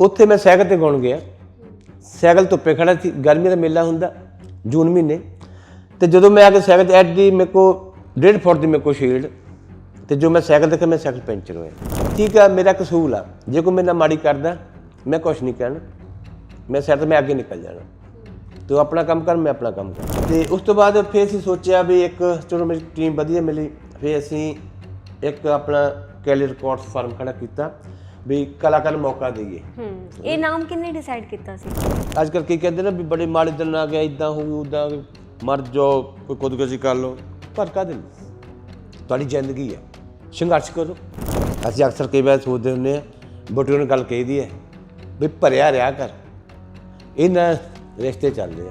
ਉੱਥੇ ਮੈਂ ਸਾਈਕਲ ਤੇ ਗਾਉਣ ਗਿਆ। ਸਾਈਕਲ ਧੁੱਪੇ ਖੜਾ ਸੀ। ਗਰਮੀ ਦਾ ਮੇਲਾ ਹੁੰਦਾ, ਜੂਨ ਮਹੀਨੇ। ਤੇ ਜਦੋਂ ਮੈਂ ਆ ਕੇ ਸਾਈਕਲ ਤੇ ਐਡੀ ਮੇਰੇ ਕੋ 1.5 ਫੁੱਟ ਦੀ ਮੇਰੇ ਕੋ ਸ਼ੀਲਡ। ਤੇ ਜੋ ਮੈਂ ਸਾਈਕਲ ਤੇ ਮੈਂ ਸਾਈਕਲ ਪੈਂਚਰ ਹੋਇਆ। ਠੀਕ ਆ, ਮੇਰਾ ਕਸੂਲ ਆ, ਜੇ ਕੋਈ ਮੇਰੇ ਨਾਲ ਮਾੜੀ ਕਰਦਾ, ਮੈਂ ਕੁਝ ਨਹੀਂ ਕਹਿਣਾ। ਮੈਂ ਸਾਈਕਲ ਮੈਂ ਅੱਗੇ ਨਿਕਲ ਜਾਣਾ। ਤੂੰ ਆਪਣਾ ਕੰਮ ਕਰ, ਮੈਂ ਆਪਣਾ ਕੰਮ ਕਰ। ਤੇ ਉਸ ਤੋਂ ਬਾਅਦ ਫਿਰ ਅਸੀਂ ਸੋਚਿਆ ਵੀ ਇੱਕ, ਚਲੋ ਮੇਰੀ ਟੀਮ ਵਧੀਆ ਮਿਲੀ। ਫਿਰ ਅਸੀਂ ਇੱਕ ਆਪਣਾ ਕੈਲੀ ਰਿਕਾਰਡਸ ਫਾਰਮ ਖੜਾ ਕੀਤਾ। ਵੀ ਕਲਾਕਾਰ ਨੂੰ ਮੌਕਾ ਦਈਏ। ਹੂੰ ਇਹ ਨਾਮ ਕਿੰਨੇ ਡਿਸਾਈਡ ਕੀਤਾ ਸੀ? ਅੱਜ ਕੱਲ੍ਹ ਕੀ ਕਹਿੰਦੇ ਨੇ ਵੀ ਬੜੇ ਮਾੜੇ ਦਿਨ ਆ ਗਏ ਇਦਾਂ ਹੋ ਗਈ ਉਦਾਂ ਮਰ ਜਾਓ ਕੋਈ ਖੁਦਕੁਸ਼ੀ ਕਰ ਲਓ। ਪਰ ਲਈ? ਤੁਹਾਡੀ ਜ਼ਿੰਦਗੀ ਹੈ ਸੰਘਰਸ਼ ਕਰੋ। ਅਸੀਂ ਅਕਸਰ ਕਈ ਵਾਰ ਸੋਚਦੇ ਹੁੰਦੇ ਆ ਬਟੂ ਨੂੰ ਗੱਲ ਕਹੀਦੀ ਹੈ ਵੀ ਭਰਿਆ ਰਿਹਾ ਕਰ। ਇਹਨਾਂ ਰਿਸ਼ਤੇ ਚੱਲਦੇ ਆ।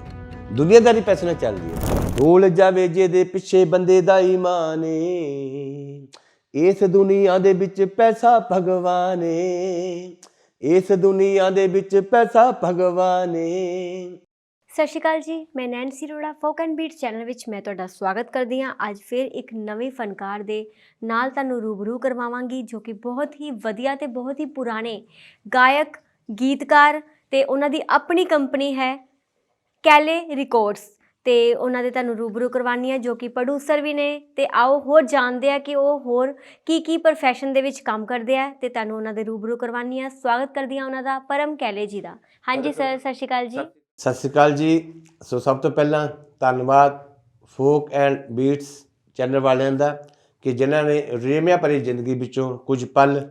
ਦੁਨੀਆਦਾਰੀ ਪੈਸੇ ਨਾਲ ਚੱਲਦੀ ਹੈ। ਢੋਲ ਜਾਵੇ ਜਿਹਦੇ ਪਿੱਛੇ ਬੰਦੇ ਦਾ ਈਮਾਨ ਏ। ਇਸ ਦੁਨੀਆ ਦੇ ਵਿੱਚ ਪੈਸਾ ਭਗਵਾਨ ਇਸ ਦੁਨੀਆ ਦੇ ਵਿੱਚ ਪੈਸਾ ਭਗਵਾਨ ਸਤਿ ਸ਼੍ਰੀ ਅਕਾਲ ਜੀ, ਮੈਂ Nancy Rora folk and beat channel ਵਿੱਚ ਮੈਂ ਤੁਹਾਡਾ ਸਵਾਗਤ ਕਰਦੀ ਹਾਂ। ਅੱਜ ਫਿਰ ਇੱਕ ਨਵੇਂ ਫਨਕਾਰ ਦੇ ਨਾਲ ਤੁਹਾਨੂੰ ਰੂਬਰੂ ਕਰਵਾਵਾਂਗੀ, ਜੋ ਕਿ ਬਹੁਤ ਹੀ ਵਧੀਆ ਤੇ ਬਹੁਤ ਹੀ ਪੁਰਾਣੇ ਗਾਇਕ, ਗੀਤਕਾਰ ਤੇ ਉਹਨਾਂ ਦੀ ਆਪਣੀ ਕੰਪਨੀ ਹੈ ਕੈਲੇ ਰਿਕਾਰਡਸ। ਤੇ ਉਹਨਾਂ ਦੇ ਤੁਹਾਨੂੰ ਰੂਬਰੂ ਕਰਵਾਨੀ ਹੈ ਜੋ ਕਿ ਪ੍ਰੋਡਿਊਸਰ ਵੀ ਨੇ। ਤੇ ਆਓ ਹੋਰ ਜਾਣਦੇ ਆ ਕਿ ਉਹ ਹੋਰ ਕੀ ਕੀ profession ਦੇ ਵਿੱਚ ਕੰਮ ਕਰਦੇ ਆ ਤੇ ਤੁਹਾਨੂੰ ਉਹਨਾਂ ਦੇ ਰੂਬਰੂ ਕਰਵਾਨੀ ਹੈ। ਸਵਾਗਤ ਕਰਦੀ ਹਾਂ ਉਹਨਾਂ ਦਾ ਪਰਮ ਕੈਲੇ ਜੀ ਦਾ। ਹਾਂਜੀ ਸਰ ਸਤਿ ਸ਼੍ਰੀ ਅਕਾਲ ਜੀ। ਸਤਿ ਸ਼੍ਰੀ ਅਕਾਲ ਜੀ। ਸੋ ਸਭ ਤੋਂ ਪਹਿਲਾਂ ਧੰਨਵਾਦ ਫੋਕ ਐਂਡ ਬੀਟਸ ਚੈਨਲ ਵਾਲਿਆਂ ਦਾ ਕਿ ਜਿਨ੍ਹਾਂ ਨੇ ਰੇਮਿਆ ਭਰੀ ਜ਼ਿੰਦਗੀ ਵਿੱਚੋਂ ਕੁਝ ਪਲ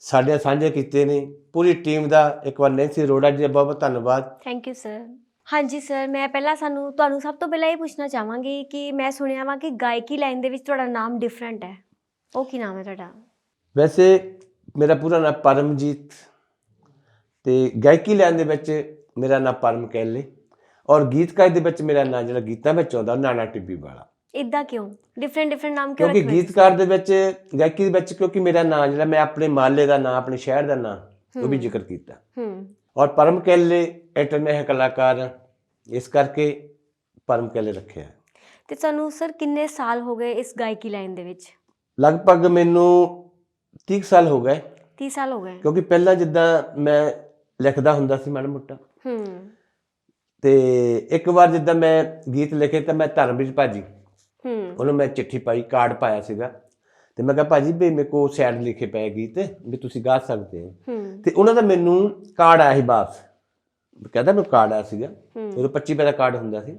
ਸਾਡੇ ਸਾਂਝੇ ਕੀਤੇ ਨੇ। ਪੂਰੀ ਟੀਮ ਦਾ ਇੱਕ ਵਾਰ ਨੈਂਸੀ ਰੋੜਾ ਜੀ ਦਾ ਬਹੁਤ ਬਹੁਤ ਧੰਨਵਾਦ। ਥੈਂਕ ਯੂ ਸਰ ਹਾਂਜੀ ਸਰ ਮੈਂ ਪਹਿਲਾਂ ਸਾਨੂੰ ਤੁਹਾਨੂੰ ਸਭ ਤੋਂ ਪਹਿਲਾਂ ਇਹ ਪੁੱਛਣਾ ਚਾਹਾਂਗੀ ਕਿ ਮੈਂ ਸੁਣਿਆ ਵਾ ਕਿ ਗਾਇਕੀ ਲਾਈਨ ਦੇ ਵਿੱਚ ਤੁਹਾਡਾ ਨਾਮ ਡਿਫਰੈਂਟ ਹੈ। ਉਹ ਕੀ ਨਾਮ ਹੈ ਤੁਹਾਡਾ? ਵੈਸੇ ਮੇਰਾ ਪੂਰਾ ਨਾਮ ਪਰਮਜੀਤ ਤੇ ਗਾਇਕੀ ਲੈਣ ਦੇ ਵਿੱਚ ਮੇਰਾ ਨਾਮ ਪਰਮ ਕਹਿਲੇ ਔਰ ਗੀਤਕਾਰ ਦੇ ਵਿੱਚ ਮੇਰਾ ਨਾਮ ਜਿਹੜਾ ਗੀਤਾਂ ਵਿੱਚ ਆਉਂਦਾ ਨਾਨਾ ਟਿੱਬੀ ਵਾਲਾ। ਇਦਾਂ ਕਿਉਂ? ਡਿਫਰੈਂਟ ਡਿਫਰੈਂਟ ਨਾਮ ਕਿਉਂ ਕਿਉਂਕਿ ਰੱਖੇ ਗੀਤਕਾਰ ਦੇ ਵਿੱਚ ਗਾਇਕੀ ਦੇ ਵਿੱਚ ਕਿਉਂਕਿ ਮੇਰਾ ਨਾਮ ਜਿਹੜਾ ਮੈਂ ਆਪਣੇ ਮਾਲੇ ਦਾ ਨਾਮ ਆਪਣੇ ਸ਼ਹਿਰ ਦਾ ਨਾਮ ਉਹ ਵੀ ਜ਼ਿਕਰ ਕੀਤਾ। ਹੂੰ। ਔਰ ਪਰਮ ਕੈਲੇ ਇੰਟਰਨੈਸ਼ਨਲ ਕਲਾਕਾਰ। ਇਸ ਕਰਕੇ ਪਰਮ ਕੈਲੇ ਰੱਖਿਆ। ਤੇ ਤੁਹਾਨੂੰ ਸਰ ਕਿੰਨੇ ਸਾਲ ਹੋ ਗਏ ਇਸ ਗਾਇਕੀ ਲਾਈਨ ਦੇ ਵਿੱਚ? ਲਗਭਗ ਮੈਨੂੰ 30 ਕੁ ਸਾਲ ਹੋ ਗਏ। 30 ਸਾਲ ਹੋ ਗਏ। ਕਿਉਂਕਿ ਪਹਿਲਾਂ ਜਿੱਦਾਂ ਮੈਂ ਲਿਖਦਾ ਹੁੰਦਾ ਸੀ ਮਾੜਾ ਮੋਟਾ। ਹੂੰ। ਤੇ ਇੱਕ ਵਾਰ ਜਿੱਦਾਂ ਮੈਂ ਗੀਤ ਲਿਖੇ ਤਾਂ ਮੈਂ ਧਰਮਵੀਰ ਭਾਜੀ। ਹੂੰ। ਉਹਨੂੰ ਮੈਂ ਚਿੱਠੀ ਪਾਈ ਕਾਰਡ ਪਾਇਆ ਸੀਗਾ। ਤੇ ਮੈਂ ਕਿਹਾ ਭਾਜੀ ਵੀ ਮੇਰੇ ਕੋ ਸ਼ਾਇਦ ਲਿਖੇ ਪਏ ਗੀਤ ਵੀ ਤੁਸੀਂ ਗਾ ਸਕਦੇ ਹੋ। ਹੂੰ। ਤੇ ਉਹਨਾਂ ਦਾ ਮੈਨੂੰ ਕਾਰਡ ਆਇਆ ਸੀ ਵਾਪਸ। ਕਹਿੰਦਾ ਮੈਨੂੰ ਕਾਰਡ ਆਇਆ ਸੀਗਾ। ਉਦੋਂ 25 ਰੁਪਏ ਦਾ ਕਾਰਡ ਹੁੰਦਾ ਸੀ।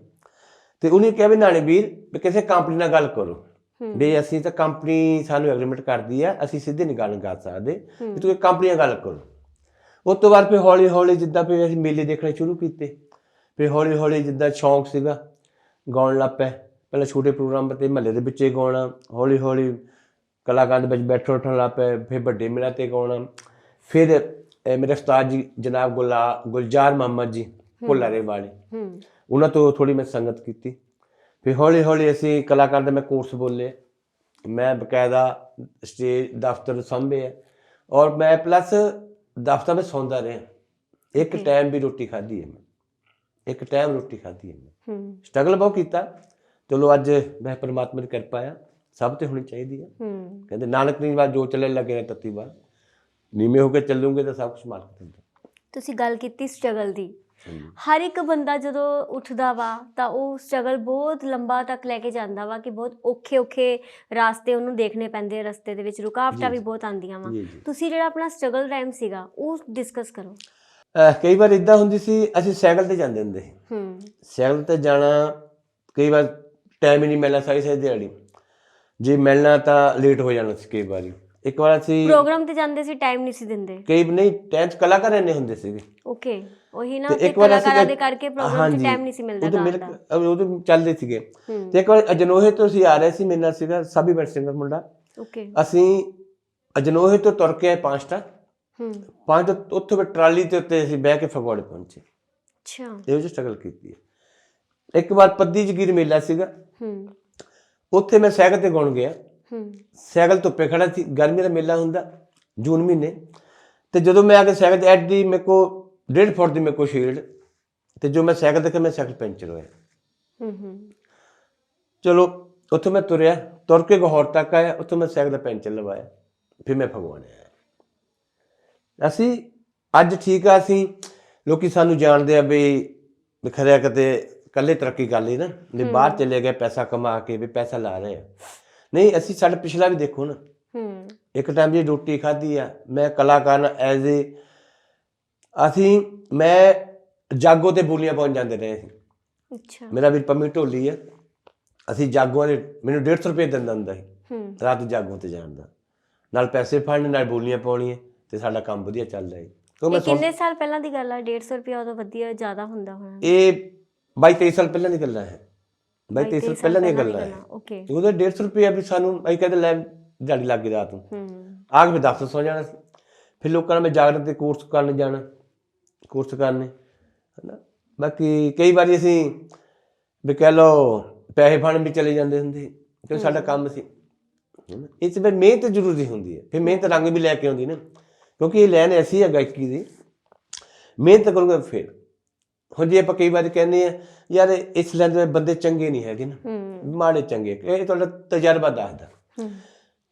ਤੇ ਉਹਨੇ ਕਿਹਾ ਵੀ ਨਾਲੇ ਵੀਰ ਵੀ ਕਿਸੇ ਕੰਪਨੀ ਨਾਲ ਗੱਲ ਕਰੋ। ਵੀ ਅਸੀਂ ਤਾਂ ਕੰਪਨੀ ਸਾਨੂੰ ਐਗਰੀਮੈਂਟ ਕਰਦੀ ਆ ਅਸੀਂ ਸਿੱਧੇ ਨਹੀਂ ਗੱਲ ਕਰ ਸਕਦੇ। ਵੀ ਤੁਸੀਂ ਕੰਪਨੀ ਨਾਲ ਗੱਲ ਕਰੋ। ਉਸ ਤੋਂ ਬਾਅਦ ਫਿਰ ਹੌਲੀ ਹੌਲੀ ਜਿੱਦਾਂ ਫਿਰ ਅਸੀਂ ਮੇਲੇ ਦੇਖਣੇ ਸ਼ੁਰੂ ਕੀਤੇ। ਫਿਰ ਹੌਲੀ ਹੌਲੀ ਜਿੱਦਾਂ ਸ਼ੌਂਕ ਸੀਗਾ ਗਾਉਣ ਲੱਗ ਪਏ ਪਹਿਲਾਂ ਛੋਟੇ ਪ੍ਰੋਗਰਾਮ ਤੇ ਮਹੱਲੇ ਦੇ ਵਿੱਚ ਗਾਉਣਾ ਹੌਲੀ ਹੌਲੀ ਕਲਾਕਾਰ ਦੇ ਵਿੱਚ ਬੈਠੇ ਉੱਠਣ ਲੱਗ ਪਏ ਫਿਰ ਵੱਡੇ ਮੇਲਾ ਤੇ ਗਾਉਣਾ। ਫਿਰ ਅਹ, ਮੇਰੇ ਉਸਤਾਦ ਜੀ ਜਨਾਬ ਗੁਲਾ ਗੁਲਜ਼ਾਰ ਮੁਹੰਮਦ ਜੀ ਭੁੱਲਰੇ ਵਾਲੇ। ਹੂੰ। ਉਹਨਾਂ ਤੋਂ ਥੋੜੀ ਮੈਂ ਸੰਗਤ ਕੀਤੀ। ਫਿਰ ਹੌਲੀ ਹੌਲੀ ਅਸੀਂ ਕਲਾਕਾਰ ਦਾ ਮੈਂ ਕੋਰਸ ਬੋਲੇ। ਮੈਂ ਬਕਾਇਦਾ ਸਟੇਜ ਦਫ਼ਤਰ ਸੰਭੇ ਔਰ ਮੈਂ ਪਲੱਸ ਦਫ਼ਤਰ ਵਿੱਚ ਸੌਂਦਾ ਰਿਹਾ। ਇੱਕ. ਟਾਈਮ ਵੀ ਰੋਟੀ ਖਾਧੀ ਹੈ ਮੈਂ। ਇੱਕ ਟਾਈਮ ਰੋਟੀ ਖਾਧੀ ਹੈ ਮੈਂ। ਸਟਰਗਲ ਬਹੁਤ ਕੀਤਾ। ਚਲੋ ਅੱਜ ਮੈਂ ਪਰਮਾਤਮਾ ਦੀ ਕਿਰਪਾ ਆ। ਸਭ ਤੇ ਹੋਣੀ ਚਾਹੀਦੀ ਹੂੰ। ਕਹਿੰਦੇ ਨਾਨਕ ਦੀ ਬਾਤ ਜੋ ਚੱਲੇ ਲੱਗੇ ਤੱਤੀ ਬਾਤ ਨੀਵੇਂ ਹੋ ਕੇ ਚੱਲੂਗੇ ਤਾਂ ਸਭ ਕੁਝ ਮਾਲਕ ਦਿੰਦਾ ਤੁਸੀਂ ਗੱਲ ਕੀਤੀ ਸਟਰਗਲ ਦੀ। ਹਰ ਇੱਕ ਬੰਦਾ ਜਦੋਂ ਉੱਠਦਾ ਵਾ ਤਾਂ ਉਹ ਸਟਰਗਲ ਬਹੁਤ ਲੰਬਾ ਤੱਕ ਲੈ ਕੇ ਜਾਂਦਾ ਵਾ ਕਿ ਬਹੁਤ ਔਖੇ ਔਖੇ ਰਾਸਤੇ ਉਹਨੂੰ ਦੇਖਣੇ ਪੈਂਦੇ ਰਸਤੇ ਦੇ ਵਿੱਚ ਰੁਕਾਵਟਾਂ ਵੀ ਬਹੁਤ ਆਉਂਦੀਆਂ ਵਾ। ਤੁਸੀਂ ਜਿਹੜਾ ਆਪਣਾ ਸਟਰਗਲ ਟਾਈਮ ਸੀਗਾ ਉਹ ਡਿਸਕਸ ਕਰੋ। ਕਈ ਵਾਰ ਇਦਾਂ ਹੁੰਦੀ ਸੀ ਅਸੀਂ ਸਾਈਕਲ ਤੇ ਜਾਂਦੇ ਹੁੰਦੇ ਸੀ। ਹੂੰ। ਸਾਈਕਲ ਤੇ ਜਾਣਾ ਕਈ ਵਾਰ ਟਾਈਮ ਹੀ ਨਹੀਂ ਮਿਲਣਾ ਸਾਰੀ ਸਾਰੀ ਦਿਹਾੜੀ। ਜੇ ਮਿਲਣਾ ਤਾਂ ਲੇਟ ਹੋ ਜਾਣਾ ਸੀ ਕਈ ਵਾਰੀ। ਇੱਕ ਵਾਰ ਅਸੀਂ ਪ੍ਰੋਗਰਾਮ ਤੇ ਜਾਂਦੇ ਸੀ ਟਾਈਮ ਨਹੀਂ ਸੀ ਦਿੰਦੇ। ਕਈ ਨਹੀਂ ਟਾਈਮ ਚ ਕਲਾਕਾਰ ਇੰਨੇ ਹੁੰਦੇ ਸੀਗੇ। ਓਕੇ ਉਹੀ ਨਾ ਤੇ ਕਲਾਕਾਰਾਂ ਤੇ- ਦੇ ਕਰਕੇ ਪ੍ਰੋਗਰਾਮ ਹਾਂਜੀ, ਟਾਈਮ ਨਹੀਂ ਸੀ ਮਿਲਦਾ ਮਿਲ ਦਾ। ਉਦੋਂ ਚੱਲਦੇ ਸੀਗੇ। ਤੇ ਇੱਕ ਵਾਰ ਅਜਨੋਹੇ ਤੋਂ ਅਸੀਂ ਆ ਰਹੇ ਸੀ ਮੇਰੇ ਨਾਲ ਸੀਗਾ ਸਾਬੀ ਬੈਟ ਸਿੰਗਰ ਮੁੰਡਾ। ਓਕੇ ਅਸੀਂ ਅਜਨੋਹੇ ਤੋਂ ਤੁਰ ਕੇ ਆਏ ਪੰਜਟਾ ਹੂੰ। ਪੰਜ ਤੋਂ ਉੱਥੇ ਟਰਾਲੀ ਤੇ ਉੱਤੇ ਅਸੀਂ ਬਹਿ ਕੇ ਫਗਵਾੜੇ ਪਹੁੰਚੇ। ਅੱਛਾ। ਇਹੋ ਜਿਹੀ ਸਟਰਗਲ ਕੀਤੀ ਹੈ। ਇੱਕ ਵਾਰ ਪੱਦੀ ਜਗੀਰ ਮੇਲਾ ਸੀਗਾ। ਹੂੰ। ਉੱਥੇ ਮੈਂ ਸਾਈਕਲ ਤੇ ਗਾਉਣ ਗਿਆ। ਸਾਈਕਲ ਧੁੱਪੇ ਖੜਾ ਸੀ ਗਰਮੀ ਦਾ ਮੇਲਾ ਹੁੰਦਾ ਜੂਨ ਮਹੀਨੇ। ਤੇ ਜਦੋਂ ਮੈਂ ਆ ਕੇ ਸਾਈਕਲ ਤੇ ਐਡੀ ਮੇਰੇ ਕੋ 1.5 ਫੁੱਟ ਦੀ ਮੇਰੇ ਕੋ ਸ਼ੀਲਡ ਤੇ ਜੋ ਮੈਂ ਸਾਈਕਲ ਤੇ ਕਿ ਮੈਂ ਸਾਈਕਲ ਪੈਂਚਰ ਹੋਇਆ। ਹੂੰ ਹੂੰ। ਚਲੋ ਉੱਥੇ ਮੈਂ ਤੁਰਿਆ ਤੁਰ ਕੇ ਗਹੌਰ ਤੱਕ ਆਇਆ ਉੱਥੇ ਮੈਂ ਸਾਈਕਲ ਦਾ ਪੈਂਚਰ ਲਵਾਇਆ ਫਿਰ ਮੈਂ ਫਗਵਾੜੇ ਆਇਆ। ਅਸੀਂ ਅੱਜ ਠੀਕ ਆ ਅਸੀਂ ਲੋਕੀ ਸਾਨੂੰ ਜਾਣਦੇ ਆ ਵੀ ਖਰਿਆ ਕਿਤੇ ਇਕੱਲੇ ਤਰੱਕੀ ਕਰ ਲਈ ਨਾ ਵੀ ਬਾਹਰ ਚਲੇ ਗਏ ਪੈਸਾ ਕਮਾ ਕੇ ਵੀ ਪੈਸਾ ਲਾ ਰਹੇ ਆ। ਨਹੀਂ ਅਸੀਂ ਸਾਡਾ ਪਿਛਲਾ ਵੀ ਦੇਖੋ ਨਾ। ਹੂੰ। ਇੱਕ ਟਾਈਮ ਦੀ ਰੋਟੀ ਖਾਧੀ ਆ ਮੈਂ ਕਲਾਕਾਰ ਐਜ਼ ਏ ਅਸੀਂ ਮੈਂ ਜਾਗੋ ਤੇ ਬੋਲੀਆਂ ਪਾਉਣ ਜਾਂਦੇ ਰਹੇ ਸੀ। ਅੱਛਾ। ਮੇਰਾ ਵੀ ਪੰਮੀ ਢੋਲੀ ਆ। ਅਸੀਂ ਜਾਗੋਆਂ ਦੇ ਮੈਨੂੰ 150 ਰੁਪਏ ਦਿੰਦਾ ਹੁੰਦਾ ਸੀ। ਹੂੰ। ਰਾਤ ਜਾਗੋ ਤੇ ਜਾਣ ਦਾ। ਨਾਲ ਪੈਸੇ ਫੜਨ ਨਾਲ ਬੋਲੀਆਂ ਪਾਉਣੀਆਂ ਤੇ ਸਾਡਾ ਕੰਮ ਵਧੀਆ ਚੱਲ ਰਿਹਾ ਹੈ ਕਿਉਂ ਮੈਂ ਕਿੰਨੇ ਸਾਲ ਪਹਿਲਾਂ ਦੀ ਗੱਲ ਆ? 150 ਰੁਪਏ ਉਦੋਂ ਵਧੀਆ ਜ਼ਿਆਦਾ ਹੁੰਦਾ ਹੋਣਾ। ਇਹ 22 23 ਸਾਲ ਪਹਿਲਾਂ ਦੀ ਗੱਲਾਂ ਹੈ। 22 23 ਸਾਲ ਪਹਿਲਾਂ ਦੀਆਂ ਗੱਲਾਂ ਹੈ। ਓਕੇ ਉਹਦਾ 150 ਰੁਪਏ ਵੀ ਸਾਨੂੰ ਅਸੀਂ ਕਹਿੰਦੇ ਲੈ ਦਿਹਾੜੀ ਲੱਗ ਗਈ ਰਾਤ ਨੂੰ। ਹੂੰ। ਆ ਕੇ ਫਿਰ ਦਫ਼ਤਰ ਸੌ ਜਾਣਾ ਸੀ। ਫਿਰ ਲੋਕਾਂ ਨਾਲ ਮੈਂ ਜਾਗਰਣ ਤੇ ਕੋਰਸ ਕਰਨ ਜਾਣਾ ਕੋਰਸ ਕਰਨੇ ਹਨਾ? ਬਾਕੀ ਕਈ ਵਾਰੀ ਅਸੀਂ ਵੀ ਕਹਿ ਲਓ ਪੈਸੇ ਫੜਨ ਵੀ ਚਲੇ ਜਾਂਦੇ ਹੁੰਦੇ ਕਿਉਂਕਿ ਸਾਡਾ ਕੰਮ ਸੀ। 'ਚ ਫਿਰ ਮਿਹਨਤ ਜ਼ਰੂਰੀ ਹੁੰਦੀ ਹੈ। ਫਿਰ ਮਿਹਨਤ ਰੰਗ ਵੀ ਲੈ ਕੇ ਆਉਂਦੀ ਨਾ। ਕਿਉਂਕਿ ਇਹ ਲੈਣ ਐਸੀ ਹੈ ਗਾਇਕੀ ਦੀ ਮਿਹਨਤ ਕਰੂੰਗਾ ਫਿਰ। ਹੁਣ ਜੇ ਆਪਾਂ ਕਈ ਵਾਰੀ ਕਹਿੰਦੇ ਆ ਯਾਰ ਇਸ ਲੈਣ ਦੇ ਬੰਦੇ ਚੰਗੇ ਨਹੀਂ ਹੈਗੇ ਨਾ ਮਾੜੇ ਚੰਗੇ ਇਹ ਤੁਹਾਡਾ ਤਜਰਬਾ ਦੱਸਦਾ।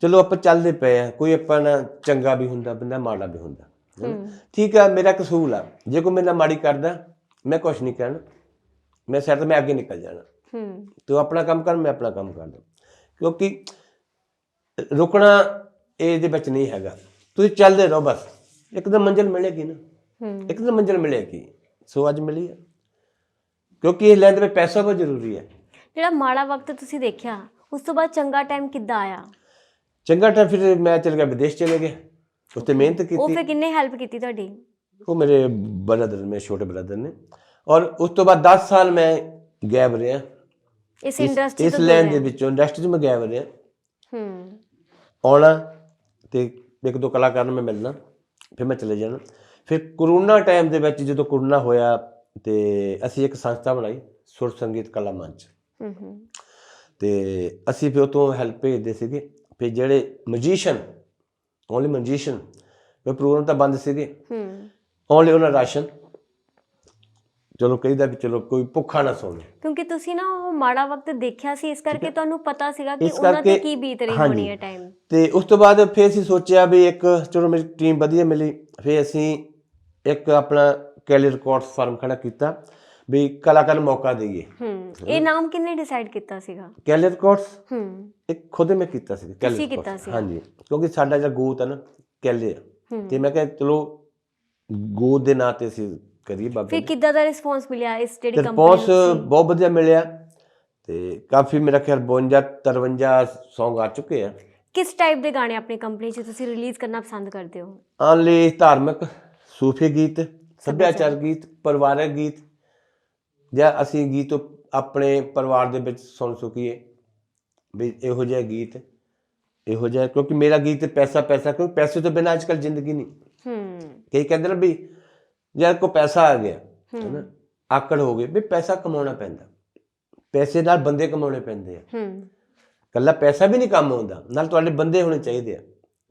ਚਲੋ ਆਪਾਂ ਚੱਲਦੇ ਪਏ ਆ ਕੋਈ ਆਪਾਂ ਚੰਗਾ ਵੀ ਹੁੰਦਾ ਬੰਦਾ ਮਾੜਾ ਵੀ ਹੁੰਦਾ ਠੀਕ ਆ ਮੇਰਾ ਕਸੂਲ ਆ ਜੇ ਕੋਈ ਮੇਰੇ ਨਾਲ ਮਾੜੀ ਕਰਦਾ ਮੈਂ ਕੁਝ ਨਹੀਂ ਕਹਿਣਾ ਮੈਂ ਸਿਰ ਤੇ ਮੈਂ ਅੱਗੇ ਨਿਕਲ ਜਾਣਾ। ਹੂੰ। ਤੂੰ ਆਪਣਾ ਕੰਮ ਕਰ ਮੈਂ ਆਪਣਾ ਕੰਮ ਕਰਦਾ ਕਿਉਂਕਿ ਰੁਕਣਾ ਇਹਦੇ ਵਿੱਚ ਨਹੀਂ ਹੈਗਾ। ਤੁਸੀਂ ਚੱਲਦੇ ਰਹੋ ਬਸ ਇੱਕ ਦਿਨ ਮੰਜ਼ਿਲ ਮਿਲੇਗੀ ਨਾ। ਹੂੰ। ਇੱਕ ਦਿਨ ਮੰਜ਼ਿਲ ਮਿਲੇਗੀ। ਸੋ ਅੱਜ ਮਿਲੀ ਹੈ ਕਿਉਂਕਿ ਲੈਣ ਦੇ ਵਿੱਚ ਪੈਸਾ ਬਹੁਤ ਜ਼ਰੂਰੀ ਹੈ। ਜਿਹੜਾ ਮਾੜਾ ਵਕਤ ਤੁਸੀਂ ਦੇਖਿਆ ਉਸ ਤੋਂ ਬਾਅਦ ਚੰਗਾ ਟਾਈਮ ਕਿੱਦਾਂ ਆਇਆ? ਚੰਗਾ ਟਾਈਮ ਫਿਰ ਮੈਂ ਚਲ ਗਿਆ ਵਿਦੇਸ਼ ਚਲੇ ਗਿਆ। ਉੱਥੇ ਮਿਹਨਤ ਉਹ ਕੀਤੀ ਫਿਰ ਕਿੰਨੇ ਹੈਲਪ ਕੀਤੀ ਤੁਹਾਡੀ? ਉਹ ਮੇਰੇ ਬ੍ਰਦਰ ਮੇਰੇ ਛੋਟੇ ਬ੍ਰਦਰ ਨੇ। ਔਰ ਉਸ ਤੋਂ ਬਾਅਦ 10 ਸਾਲ ਮੈਂ ਗਾਇਬ ਰਿਹਾ। ਇਸ ਇਸ ਇੰਡਸਟਰੀ ਇਸ ਲਾਈਨ ਦੇ ਵਿੱਚੋਂ ਇੰਡਸਟਰੀ 'ਚ ਮੈਂ ਗਾਇਬ ਰਿਹਾ। ਹੂੰ। ਆਉਣਾ ਤੇ ਇੱਕ ਦੋ ਕਲਾਕਾਰ ਨੂੰ ਮੈਂ ਮਿਲਣਾ ਫਿਰ ਮੈਂ ਚਲੇ ਜਾਣਾ। ਫਿਰ ਕਰੋਨਾ ਟਾਈਮ ਦੇ ਵਿੱਚ ਜਦੋਂ ਕਰੋਨਾ ਹੋਇਆ ਤੇ ਅਸੀਂ ਇੱਕ ਸੰਸਥਾ ਬਣਾਈ ਸੁਰ ਸੰਗੀਤ ਕਲਾ ਮੰਚ। ਹੂੰ ਹੂੰ। ਤੇ ਅਸੀਂ ਫਿਰ ਉਤੋਂ ਹੈਲਪ ਭੇਜਦੇ ਸੀਗੇ। ਫਿਰ ਜਿਹੜੇ ਮਜੀਸ਼ੀਅਨ ਓਨਲੀ ਮਜੀਸ਼ੀਅਨ ਉਹ ਪ੍ਰੋਗਰਾਮ ਤਾਂ ਬੰਦ ਸੀਗੇ। ਹੂੰ। ਓਨਲੀ ਉਹਨਾਂ ਰਾਸ਼ਨ। ਚਲੋ ਕਹੀਦਾ ਵੀ ਚਲੋ ਕੋਈ ਭੁੱਖਾ ਨਾ ਸੋਵੇ ਕਿਉਂਕਿ ਤੁਸੀਂ ਨਾ ਉਹ ਮਾੜਾ ਵਕਤ ਦੇਖਿਆ ਸੀ ਇਸ ਕਰਕੇ ਤੁਹਾਨੂੰ ਪਤਾ ਸੀਗਾ ਕਿ ਉਹਨਾਂ ਤੇ ਕੀ ਬੀਤ ਰਹੀ। ਹੋਣੀ ਹੈ ਟਾਈਮ ਤੇ ਉਸ ਤੋਂ ਬਾਅਦ ਫਿਰ ਅਸੀਂ ਸੋਚਿਆ ਵੀ ਇੱਕ ਚਲੋ ਮੇਰੀ ਟੀਮ ਵਧੀਆ ਮਿਲੀ। ਫਿਰ ਅਸੀਂ ਇੱਕ ਆਪਣਾ ਕੈਲੀ ਰਿਕਾਰਡਸ ਫਾਰਮ ਖੜਾ ਕੀਤਾ ਵੀ ਕਲਾਕਾਰ ਨੂੰ ਮੌਕਾ ਦਈਏ। ਹੂੰ ਇਹ ਨਾਮ ਕਿੰਨੇ ਡਿਸਾਈਡ ਕੀਤਾ ਸੀਗਾ? Kelly records? ਹੂੰ। ਇੱਕ ਖੁਦ ਮੈਂ ਕੀਤਾ ਸੀ ਕੈਲੀ ਕੀਤਾ ਸੀ? ਹਾਂਜੀ ਕਿਉਂਕਿ ਸਾਡਾ ਜਿਹੜਾ ਗੋਤ ਹੈ ਨਾ ਕੈਲੇ ਤੇ ਮੈਂ ਕਿਹਾ ਚਲੋ ਗੋਤ ਦੇ ਨਾਂ ਤੇ ਅਸੀਂ ਕਰੀਏ ਬਾਬੇ ਫਿਰ ਕਿੱਦਾਂ ਦਾ ਰਿਸਪੌਂਸ ਮਿਲਿਆ ਇਸ ਜਿਹੜੀ ਰਿਸਪੌਂਸ ਕੰਪਨੀ ਬਹੁਤ ਵਧੀਆ ਮਿਲਿਆ ਤੇ ਕਾਫੀ ਮੇਰਾ ਖਿਆਲ 52 53 Song ਆ ਚੁੱਕੇ ਆ। ਕਿਸ ਟਾਈਪ ਦੇ ਗਾਣੇ ਆਪਣੀ ਕੰਪਨੀ 'ਚ ਤੁਸੀਂ ਰਿਲੀਜ਼ ਕਰਨਾ ਪਸੰਦ ਕਰਦੇ ਹੋ? ਆਨਲੀ ਧਾਰਮਿਕ ਸੂਫੀ ਗੀਤ ਸੱਭਿਆਚਾਰ ਗੀਤ ਪਰਿਵਾਰਕ ਗੀਤ ਜਾਂ ਅਸੀਂ ਗੀਤ ਆਪਣੇ ਪਰਿਵਾਰ ਦੇ ਵਿੱਚ ਸੁਣ ਸਕੀਏ। ਵੀ ਇਹੋ ਜਿਹਾ ਗੀਤ ਇਹੋ ਜਿਹਾ ਕਿਉਂਕਿ ਮੇਰਾ ਗੀਤ ਪੈਸਾ ਪੈਸਾ ਕਿਉਂਕਿ ਪੈਸੇ ਤੋਂ ਬਿਨਾਂ ਅੱਜਕੱਲ ਜ਼ਿੰਦਗੀ ਨਹੀਂ। ਹੂੰ। ਕਈ ਕਹਿੰਦੇ ਨੇ ਵੀ ਯਾਰ ਕੋ ਪੈਸਾ ਆ ਗਿਆ ਹੂੰ। ਹੈਨਾ? ਆਕੜ ਹੋ ਗਈ ਵੀ ਪੈਸਾ ਕਮਾਉਣਾ ਪੈਂਦਾ। ਪੈਸੇ ਨਾਲ ਬੰਦੇ ਕਮਾਉਣੇ ਪੈਂਦੇ ਆ। ਹੂੰ। ਕੱਲਾ ਪੈਸਾ ਵੀ ਨਹੀਂ ਕੰਮ ਆਉਂਦਾ ਨਾਲ ਤੁਹਾਡੇ ਬੰਦੇ ਹੋਣੇ ਚਾਹੀਦੇ ਆ।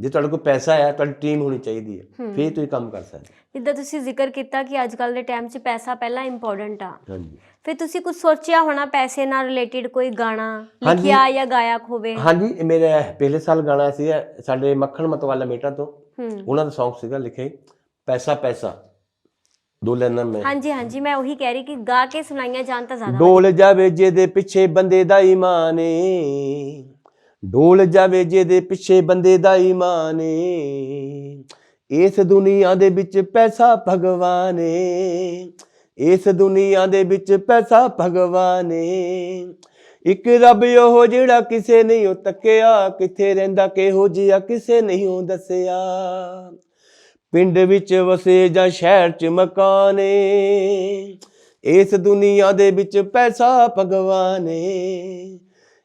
ਜੇ ਤੁਹਾਡੇ ਕੋਲ ਪੈਸਾ ਹੈ ਤੁਹਾਡੀ ਟੀਮ ਹੋਣੀ ਚਾਹੀਦੀ ਹੈ। ਫਿਰ ਤੁਸੀਂ ਕੰਮ ਕਰ ਸਕਦੇ ਜਿੱਦਾਂ ਤੁਸੀਂ ਜ਼ਿਕਰ ਕੀਤਾ ਕਿ ਅੱਜ ਕੱਲ ਦੇ ਟਾਈਮ 'ਚ ਪੈਸਾ ਪਹਿਲਾਂ ਇੰਪੋਰਟੈਂਟ ਆ। ਹਾਂਜੀ। ਫਿਰ ਤੁਸੀਂ ਕੁਝ ਸੋਚਿਆ ਹੋਣਾ ਪੈਸੇ ਨਾਲ ਰਿਲੇਟਡ ਕੋਈ ਗਾਣਾ। ਲਿਖਿਆ ਜਾਂ ਗਾਇਕ ਹੋਵੇ? ਹਾਂਜੀ ਮੇਰਾ ਪਹਿਲੇ ਸਾਲ ਗਾਣਾ ਸੀ ਸਾਡੇ ਮੱਖਣ ਮਤਵਾਲਾ ਮੇਟਾ ਤੋਂ। ਉਹਨਾਂ ਦਾ ਸੀਗਾ ਲਿਖਿਆ ਸੀ, ਪੈਸਾ ਪੈਸਾ। ਦੋ ਲੈਣਾ ਮੈਂ। ਹਾਂਜੀ ਹਾਂਜੀ ਮੈਂ ਉਹੀ ਕਹਿ ਰਹੀ ਕਿ ਗਾ ਕੇ ਸੁਣਾਈਆਂ ਜਾਣ ਤਾਂ ਜ਼ਿਆਦਾ ਡੋਲ ਜਾਵੇ ਜਿਹਦੇ ਪਿੱਛੇ ਬੰਦੇ ਦਾ ਈਮਾਨ ਏ। ਡੋਲ ਜਾਵੇ ਜਿਹਦੇ ਪਿੱਛੇ ਬੰਦੇ ਦਾ ਈਮਾਨ ਏ। ਇਸ ਦੁਨੀਆ ਦੇ ਵਿੱਚ ਪੈਸਾ ਭਗਵਾਨ ਏ। ਇਸ ਦੁਨੀਆ ਦੇ ਵਿੱਚ ਪੈਸਾ ਭਗਵਾਨ ਏ। ਇੱਕ ਰੱਬ ਉਹ ਜਿਹੜਾ ਕਿਸੇ ਨਹੀਂ, ਉਹ ਤੱਕਿਆ ਕਿੱਥੇ ਰਹਿੰਦਾ, ਕਿਹੋ ਜਿਹਾ ਕਿਸੇ ਨਹੀਂ, ਉਹ ਦੱਸਿਆ। ਪਿੰਡ ਵਿੱਚ ਵਸੇ ਜਾਂ ਸ਼ਹਿਰ ਚ ਮਕਾਨ ਏ। ਇਸ ਦੁਨੀਆ ਦੇ ਵਿੱਚ ਪੈਸਾ ਭਗਵਾਨ ਏ।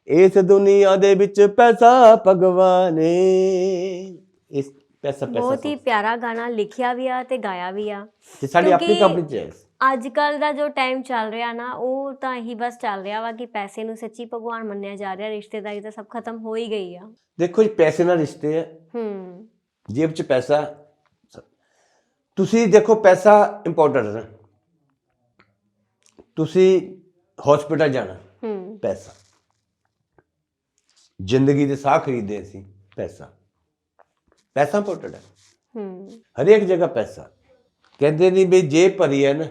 ਇਸ ਦੁਨੀਆ ਦੇ ਵਿੱਚ ਪੈਸਾ ਭਗਵਾਨ ਇਸ ਪੈਸਾ ਪੈਸਾ ਬਹੁਤ ਹੀ ਪਿਆਰਾ ਗਾਣਾ ਲਿਖਿਆ ਵੀ ਆ ਤੇ ਗਾਇਆ ਵੀ ਆ। ਤੇ ਸਾਡੀ ਆਪਣੀ ਕੰਪਨੀ ਚ ਹੈ ਅੱਜ ਕੱਲ ਦਾ ਜੋ ਟਾਈਮ ਚੱਲ ਰਿਹਾ ਨਾ ਉਹ ਤਾਂ ਇਹੀ ਬਸ ਚੱਲ ਰਿਹਾ ਵਾ ਕਿ ਪੈਸੇ ਨੂੰ ਸੱਚੀ ਭਗਵਾਨ ਮੰਨਿਆ ਜਾ ਰਿਹਾ ਰਿਸ਼ਤੇਦਾਰੀ ਤਾਂ ਸਭ ਖਤਮ ਹੋ ਹੀ ਗਈ ਆ। ਦੇਖੋ ਜੀ ਪੈਸੇ ਨਾਲ ਰਿਸ਼ਤੇ ਹੈ ਹੂੰ। ਜੇਬ 'ਚ ਪੈਸਾ ਤੁਸੀਂ ਦੇਖੋ ਪੈਸਾ ਇੰਪੋਰਟੈਂਟ ਹੈ ਤੁਸੀਂ ਹਸਪੀਟਲ ਜਾਣਾ ਹੂੰ। ਪੈਸਾ। ਜ਼ਿੰਦਗੀ ਦੇ ਸਾਹ ਖਰੀਦਦੇ ਸੀ ਪੈਸਾ। ਪੈਸਾ ਇੰਪੋਰਟੈਂਟ ਹੈ। ਹੂੰ। ਹਰੇਕ ਜਗ੍ਹਾ ਪੈਸਾ। ਕਹਿੰਦੇ ਨਹੀਂ ਵੀ ਜੇ ਭਰੀ ਹੈ ਨਾ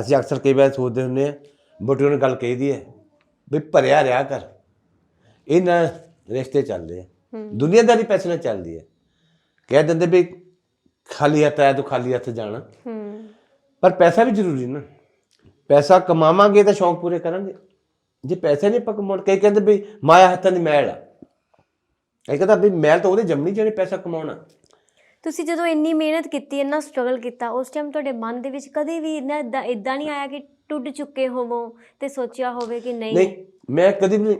ਅਸੀਂ ਅਕਸਰ ਕਈ ਵਾਰ ਸੋਚਦੇ ਹੁੰਦੇ ਆ ਬਟੂ ਨੇ ਗੱਲ ਕਹੀ ਦੀ ਹੈ ਵੀ ਭਰਿਆ ਰਿਹਾ ਕਰ। ਇਹਨਾਂ ਰਿਸ਼ਤੇ ਚੱਲਦੇ ਆ। ਦੁਨੀਆਦਾਰੀ ਪੈਸੇ ਨਾਲ ਚੱਲਦੀ ਹੈ। ਕਹਿ ਦਿੰਦੇ ਵੀ ਖਾਲੀ ਹੱਥ ਆਇਆ ਤੂੰ ਖਾਲੀ ਹੱਥ ਜਾਣਾ। ਹੂੰ। ਪਰ ਪੈਸਾ ਵੀ ਜ਼ਰੂਰੀ ਨਾ। ਪੈਸਾ ਕਮਾਵਾਂਗੇ ਤਾਂ ਸ਼ੌਂਕ ਪੂਰੇ ਕਰਾਂਗੇ। ਜੇ ਪੈਸੇ ਨਹੀਂ ਆਪਾਂ ਕਮਾਉਣ ਕਈ ਕਹਿੰਦੇ ਵੀ ਮਾਇਆ ਹੱਥਾਂ ਦੀ ਮੈਲ ਆ। ਇਹ ਕਹਿੰਦਾ ਵੀ ਮੈਲ ਤਾਂ ਉਹਦੇ ਜੰਮਣੀ ਜਿਹੜੇ ਪੈਸਾ ਕਮਾਉਣਾ ਤੁਸੀਂ ਜਦੋਂ ਇੰਨੀ ਮਿਹਨਤ ਕੀਤੀ ਇੰਨਾ ਸਟਰਗਲ ਕੀਤਾ ਉਸ ਟਾਈਮ ਤੁਹਾਡੇ ਮਨ ਦੇ ਵਿੱਚ ਕਦੇ ਵੀ ਨਾ ਇਦਾਂ ਇਦਾਂ ਨਹੀਂ ਆਇਆ ਕਿ ਟੁੱਟ ਚੁੱਕੇ ਹੋਵੋ ਤੇ ਸੋਚਿਆ ਹੋਵੇ ਕਿ ਨਹੀਂ। ਨਹੀਂ ਮੈਂ ਕਦੀ ਵੀ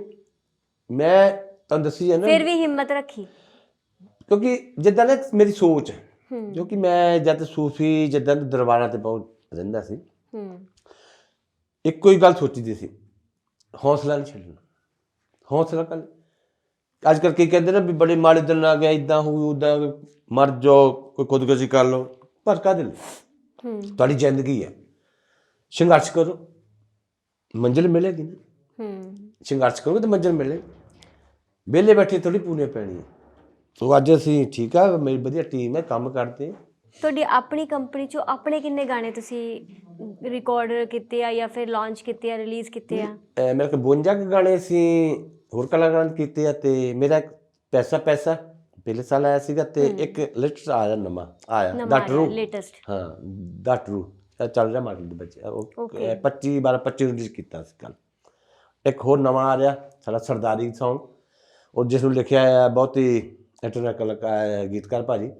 ਮੈਂ ਤੁਹਾਨੂੰ ਦੱਸੀ ਹੈ ਨਾ। ਫਿਰ ਵੀ ਹਿੰਮਤ ਰੱਖੀ। ਕਿਉਂਕਿ ਜਿੱਦਾਂ ਨਾ ਮੇਰੀ ਸੋਚ ਹੈ। ਕਿਉਂਕਿ ਮੈਂ ਜਦ ਸੂਫੀ ਜਿੱਦਾਂ ਦਰਬਾਰਾਂ ਤੇ ਬਹੁਤ ਰਹਿੰਦਾ ਸੀ ਹੂੰ। ਇੱਕੋ ਹੀ ਗੱਲ ਸੋਚੀਦੀ ਸੀ। ਹੌਸਲਾ ਨਹੀਂ ਛੱਡਣਾ। ਹੌਸਲਾ ਕਰ ਅੱਜ ਕੱਲ੍ਹ ਕੀ ਕਹਿੰਦੇ ਨੇ ਵੀ ਬੜੇ ਮਾੜੇ ਦਿਨ ਆ ਗਏ ਇਦਾਂ ਹੋਊ ਉਦਾਂ ਮਰ ਜਾਓ ਕੋਈ ਖੁਦਕੁਸ਼ੀ ਕਰ ਲਓ। ਪਰ ਕਾਹਦੇ ਲਈ? ਹੂੰ। ਤੁਹਾਡੀ ਜ਼ਿੰਦਗੀ ਹੈ। ਸੰਘਰਸ਼ ਕਰੋ। ਮੰਜ਼ਿਲ ਮਿਲੇਗੀ ਨਾ। ਹੂੰ। ਸੰਘਰਸ਼ ਕਰੋਗੇ ਤਾਂ ਮੰਜ਼ਿਲ ਮਿਲੇ ਵਿਹਲੇ ਬੈਠੇ ਥੋੜੀ ਪੂਨੇ ਪੈਣੀ ਹੈ ਸੋ ਅੱਜ ਅਸੀਂ ਠੀਕ ਆ ਮੇਰੀ ਵਧੀਆ ਟੀਮ ਹੈ ਕੰਮ ਕਰਦੇ। ਤੁਹਾਡੀ ਆਪਣੀ ਕੰਪਨੀ ਚੋਂ ਆਪਣੇ ਕਿੰਨੇ ਗਾਣੇ ਤੁਸੀਂ ਰਿਕਾਰਡ ਕੀਤੇ ਆ ਜਾਂ ਫਿਰ ਲਾਂਚ ਕੀਤੇ ਆ ਰਿਲੀਜ਼ ਕੀਤੇ ਆ? ਅਹ ਮੇਰੇ ਕੋਲ 52 ਕੁ ਗਾਣੇ ਅਸੀਂ ਹੋਰ ਕਲਾਕਾਰਾਂ ਨੇ ਕੀਤੇ ਆ ਤੇ ਮੇਰਾ ਇੱਕ ਪੈਸਾ ਪੈਸਾ ਪਿਛਲੇ ਸਾਲ ਆਇਆ ਸੀਗਾ ਤੇ ਇੱਕ ਲਿਸਟ ਆਇਆ ਨਵਾਂ ਆਇਆ ਨਵਾਂ ਦਾ ਟਰੂ ਲੇਟੈਸਟ ਹਾਂ ਦਾ ਟਰੂ ਇਹ ਚੱਲ ਰਿਹਾ ਮਾਰਕੀਟ ਦੇ ਵਿੱਚ। ਉਹ Okay. ਇਹ 25 12 25 ਨੂੰ ਰਿਲੀਜ਼ ਕੀਤਾ ਸੀ ਕੱਲ ਇੱਕ ਹੋਰ ਨਵਾਂ ਆ ਰਿਹਾ ਸਾਡਾ ਸਰਦਾਰੀ Song ਉਹ ਜਿਸ ਨੂੰ ਲਿਖਿਆ ਹੈ ਬਹੁਤ ਹੀ ਇੰਟਰਨੈਟ ਕਲਾਕਾਰ ਗੀਤਕਾਰ ਭਾਜੀ।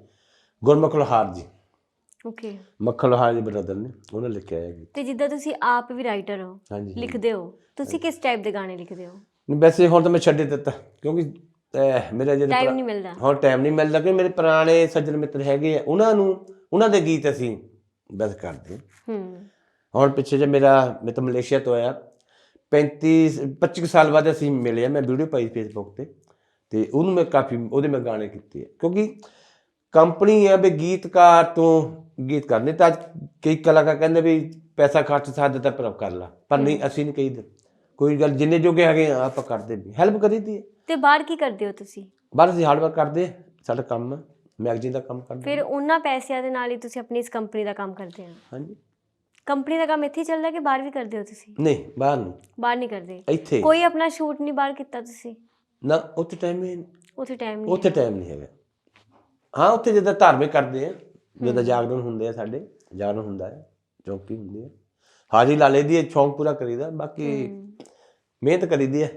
ਗੁਰਮੁਖ ਲੋਹਾਰ ਜੀ। ਓਕੇ। ਮੱਖਣ ਲੋਹਾਰ ਜੀ ਬ੍ਰਦਰ ਨੇ ਉਹਨੇ ਲਿਖਿਆ ਹੈ ਗੀਤ ਤੇ ਜਿੱਦਾਂ ਤੁਸੀਂ ਆਪ ਵੀ ਰਾਈਟਰ ਹੋ ਹਾਂਜੀ ਲਿਖਦੇ ਹੋ ਤੁਸੀਂ ਕਿਸ ਟਾਈਪ ਦੇ ਗਾਣੇ ਲਿਖਦੇ ਹੋ? ਨਹੀਂ, ਵੈਸੇ ਹੁਣ ਤਾਂ ਮੈਂ ਛੱਡ ਹੀ ਦਿੱਤਾ ਕਿਉਂਕਿ ਅਹ, ਮੇਰੇ ਜਿਹੜੇ ਟਾਈਮ ਨਹੀਂ ਮਿਲਦਾ। ਹੁਣ ਟਾਈਮ ਨਹੀਂ ਮਿਲਦਾ ਕਿ ਮੇਰੇ ਪੁਰਾਣੇ ਸੱਜਣ ਮਿੱਤਰ ਹੈਗੇ ਆ ਉਹਨਾਂ ਨੂੰ ਉਹਨਾਂ ਦੇ ਗੀਤ ਅਸੀਂ ਬਸ ਕਰਦੇ ਹਾਂ। ਹੂੰ। ਹੁਣ ਪਿੱਛੇ ਜੇ ਮੇਰਾ ਮੈਂ ਤਾਂ ਮਲੇਸ਼ੀਆ ਤੋਂ ਆਇਆ। 35 25 ਕੁ ਸਾਲ ਬਾਅਦ ਅਸੀਂ ਮਿਲੇ ਆ ਮੈਂ ਵੀਡੀਓ ਪਾਈ ਫੇਸਬੁੱਕ ਤੇ ਤੇ ਉਹਨੂੰ ਮੈਂ ਕਾਫੀ ਉਹਦੇ ਮੈਂ ਗਾਣੇ ਕੀਤੇ ਆ। ਕਿਉਂਕਿ ਕੰਪਨੀ ਹੈ ਵੀ ਗੀਤਕਾਰ ਤੋਂ ਗੀਤ ਕਰਨੇ ਤਾਂ ਅੱਜ ਕਈ ਕਲਾਕਾਰ ਕਹਿੰਦੇ ਵੀ ਪੈਸਾ ਖਰਚ ਸਕਦੇ ਤਾਂ ਪਰ ਕਰ ਲਾ ਪਰ ਨਹੀਂ ਅਸੀਂ ਨਹੀਂ ਕਹੀਦੇ। ਕੋਈ ਗੱਲ ਜਿੰਨੇ ਜੋਗੇ ਹੈਗੇ ਆ, ਆਪਾਂ ਕਰਦੇ ਵੀ। ਹੈਲਪ ਕਰੀਦੀ ਹੈ। ਤੇ ਬਾਹਰ ਕੀ ਕਰਦੇ ਹੋ ਤੁਸੀਂ? ਬਾਹਰ ਅਸੀਂ ਹਾਰਡ ਵਰਕ ਕਰਦੇ ਹਾਂ, ਸਾਡਾ ਕੰਮ ਮੈਗਜ਼ੀਨ ਦਾ ਕੰਮ ਕਰਦੇ ਫਿਰ ਉਹਨਾਂ ਪੈਸਿਆਂ ਦੇ ਨਾਲ ਹੀ ਤੁਸੀਂ ਆਪਣੀ ਇਸ ਕੰਪਨੀ ਦਾ ਕੰਮ ਕਰਦੇ ਹੋ? ਹਾਂਜੀ। ਕੰਪਨੀ ਦਾ ਕੰਮ ਇੱਥੇ ਹੀ ਚੱਲਦਾ ਕਿ ਬਾਹਰ ਵੀ ਕਰਦੇ ਹੋ ਤੁਸੀਂ? ਨਹੀਂ ਬਾਹਰ ਨਹੀਂ। ਬਾਹਰ ਨਹੀਂ ਕਰਦੇ। ਇੱਥੇ। ਕੋਈ ਆਪਣਾ ਸ਼ੂਟ ਨਹੀਂ ਬਾਹਰ ਕੀਤਾ ਤੁਸੀਂ? ਨਾ ਉੱਥੇ ਟਾਈਮ ਨਹੀਂ। ਉੱਥੇ ਟਾਈਮ ਨਹੀਂ ਉੱਥੇ ਟਾਈਮ ਨਹੀਂ ਹੈਗਾ। ਹਾਂ ਉੱਥੇ ਜਿੱਦਾਂ ਧਾਰਮਿਕ ਕਰਦੇ ਆ ਜਿੱਦਾਂ ਜਾਗਰਣ ਹੁੰਦੇ ਆ ਸਾਡੇ ਜਾਗਰਣ ਹੁੰਦਾ ਹੈ ਚੌਕੀ ਹੁੰਦੀ ਹੈ। ਹਾਜੀ ਲਾਲੇ ਦੀ ਇਹ ਸ਼ੌਂਕ ਪੂਰਾ ਕਰੀਦਾ ਬਾਕੀ ਮਿਹਨਤ ਕਰੀਦੀ ਹੈ।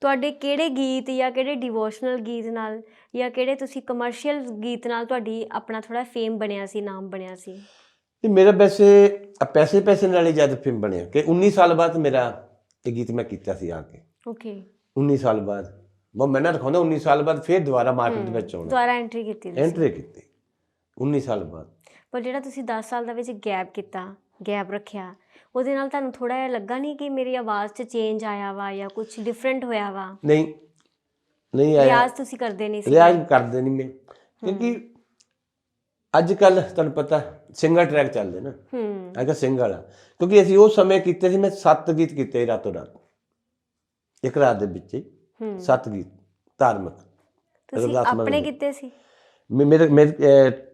ਤੁਹਾਡੇ ਕਿਹੜੇ ਗੀਤ ਜਾਂ ਕਿਹੜੇ ਡਿਵੋਸ਼ਨਲ ਗੀਤ ਨਾਲ ਜਾਂ ਕਿਹੜੇ ਤੁਸੀਂ ਕਮਰਸ਼ੀਅਲ ਗੀਤ ਨਾਲ ਤੁਹਾਡੀ ਆਪਣਾ ਥੋੜਾ ਫੇਮ ਬਣਿਆ ਸੀ ਨਾਮ ਬਣਿਆ ਸੀ? ਤੇ ਮੇਰਾ ਵੈਸੇ ਪੈਸੇ ਪੈਸੇ ਨਾਲ ਹੀ ਜ਼ਿਆਦਾ ਫਿਲਮ ਬਣਿਆ ਕਿ 19 ਸਾਲ ਬਾਅਦ ਮੇਰਾ ਇਹ ਗੀਤ ਮੈਂ ਕੀਤਾ ਸੀ ਆ ਕੇ। ਓਕੇ 19 ਸਾਲ ਬਾਅਦ। ਮੈਂ ਨਾ ਰਖਾਉਂਦਾ 19 ਸਾਲ ਬਾਅਦ ਫਿਰ ਦੁਬਾਰਾ ਮਾਰਕੀਟ ਦੇ ਵਿੱਚ ਆਉਣਾ। ਦੁਬਾਰਾ ਐਂਟਰੀ ਕੀਤੀ ਤੁਸੀਂ। ਐਂਟਰੀ ਕੀਤੀ। 19 ਸਾਲ ਬਾਅਦ। ਪਰ ਜਿਹੜਾ ਤੁਸੀਂ 10 ਸਾਲ ਦਾ ਵਿੱਚ ਗੈਪ ਕੀਤਾ ਗੈਪ ਰੱਖਿਆ ਉਹਦੇ ਨਾਲ ਤੁਹਾਨੂੰ ਥੋੜਾ ਜਿਹਾ ਲੱਗਾ ਨਹੀਂ ਕਿ ਮੇਰੀ ਆਵਾਜ਼ 'ਚ ਚੇਂਜ ਆਇਆ ਵਾ ਜਾਂ ਕੁਝ ਡਿਫਰੈਂਟ ਹੋਇਆ ਵਾ? ਨਹੀਂ ਨਹੀਂ ਆਇਆ। ਰਿਆਜ਼ ਤੁਸੀਂ ਕਰਦੇ ਨਹੀਂ ਸੀ। ਰਿਆਜ਼ ਕਰਦੇ ਨਹੀਂ ਮੈਂ। ਕਿਉਂਕਿ ਅੱਜ ਕੱਲ ਤੁਹਾਨੂੰ ਪਤਾ ਸਿੰਗਲ ਟਰੈਕ ਚੱਲਦੇ ਨਾ। ਹੂੰ। ਅਗਰ ਸਿੰਗਲ ਆ ਕਿਉਂਕਿ ਅਸੀਂ ਉਸ ਸਮੇਂ ਕੀਤੇ ਸੀ ਮੈਂ ਸੱਤ ਗੀਤ ਕੀਤੇ ਰਾਤੋਂ ਰਾਤ। ਇੱਕ ਰਾਤ ਦੇ ਵਿੱਚ ਹੂੰ। ਸੱਤ ਗੀਤ ਧਾਰਮਿਕ ਤੁਸੀਂ। ਆਪਣੇ ਕੀਤੇ ਸੀ? ਮੇ- ਮੇਰੇ ਮੇਰੇ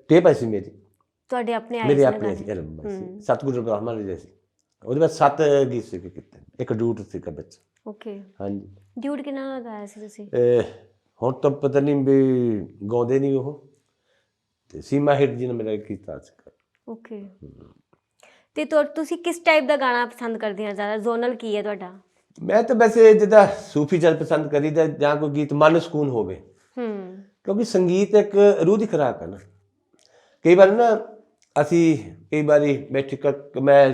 ਟੇਪ ਆਈ ਸੀ ਮੇਰੀ। ਤੁਹਾਡੇ ਆਪਣੇ ਆਏ ਮੇਰੇ ਸੀ ਆਪਣੇ ਸੀ? ਐਲਬਮ ਸੀ। ਸਤਿਗੁਰੂ ਬ੍ਰਹਮਾ ਜੀ ਦੇ ਸੀ। ਉਹਦੇ ਵਿੱਚ ਸੱਤ ਗੀਤ ਸੀ ਕੀਤੇ। ਇੱਕ ਡੂਟ ਸੀਗਾ ਵਿੱਚ। ਓਕੇ ਹਾਂਜੀ। ਡਿਊਟ ਕਿੰਨਾ ਨਾਲ ਗਾਇਆ ਸੀ ਤੁਸੀਂ? ਇਹ ਹੁਣ ਤਾਂ ਪਤਾ ਨਹੀਂ ਵੀ ਗਾਉਂਦੇ ਨਹੀਂ ਉਹ। ਤੇ ਸੀਮਾ ਹਿੱਟ ਜੀ ਨੇ ਮੇਰਾ ਕੀਤਾ ਸੀ। ਓਕੇ ਤੇ ਤੁਹਾ- ਤੁਸੀਂ ਕਿਸ ਟਾਈਪ ਦਾ ਗਾਣਾ ਪਸੰਦ ਕਰਦੇ ਆ ਜ਼ਿਆਦਾ? ਜ਼ੋਨਲ ਕੀ ਹੈ ਤੁਹਾਡਾ? ਮੈਂ ਤਾਂ ਵੈਸੇ ਜਿੱਦਾਂ ਸੂਫੀ ਜਲ ਪਸੰਦ ਕਰੀਦਾ ਜਾਂ ਕੋਈ ਗੀਤ ਮਨ ਨੂੰ ਸਕੂਨ ਹੋਵੇ। ਹੂੰ। ਕਿਉਂਕਿ ਸੰਗੀਤ ਇੱਕ ਰੂਹ ਦੀ ਖੁਰਾਕ ਹੈ ਨਾ। ਕਈ ਵਾਰ ਨਾ ਅਸੀਂ ਕਈ ਵਾਰੀ ਬੈਠ ਕੇ ਮੈਂ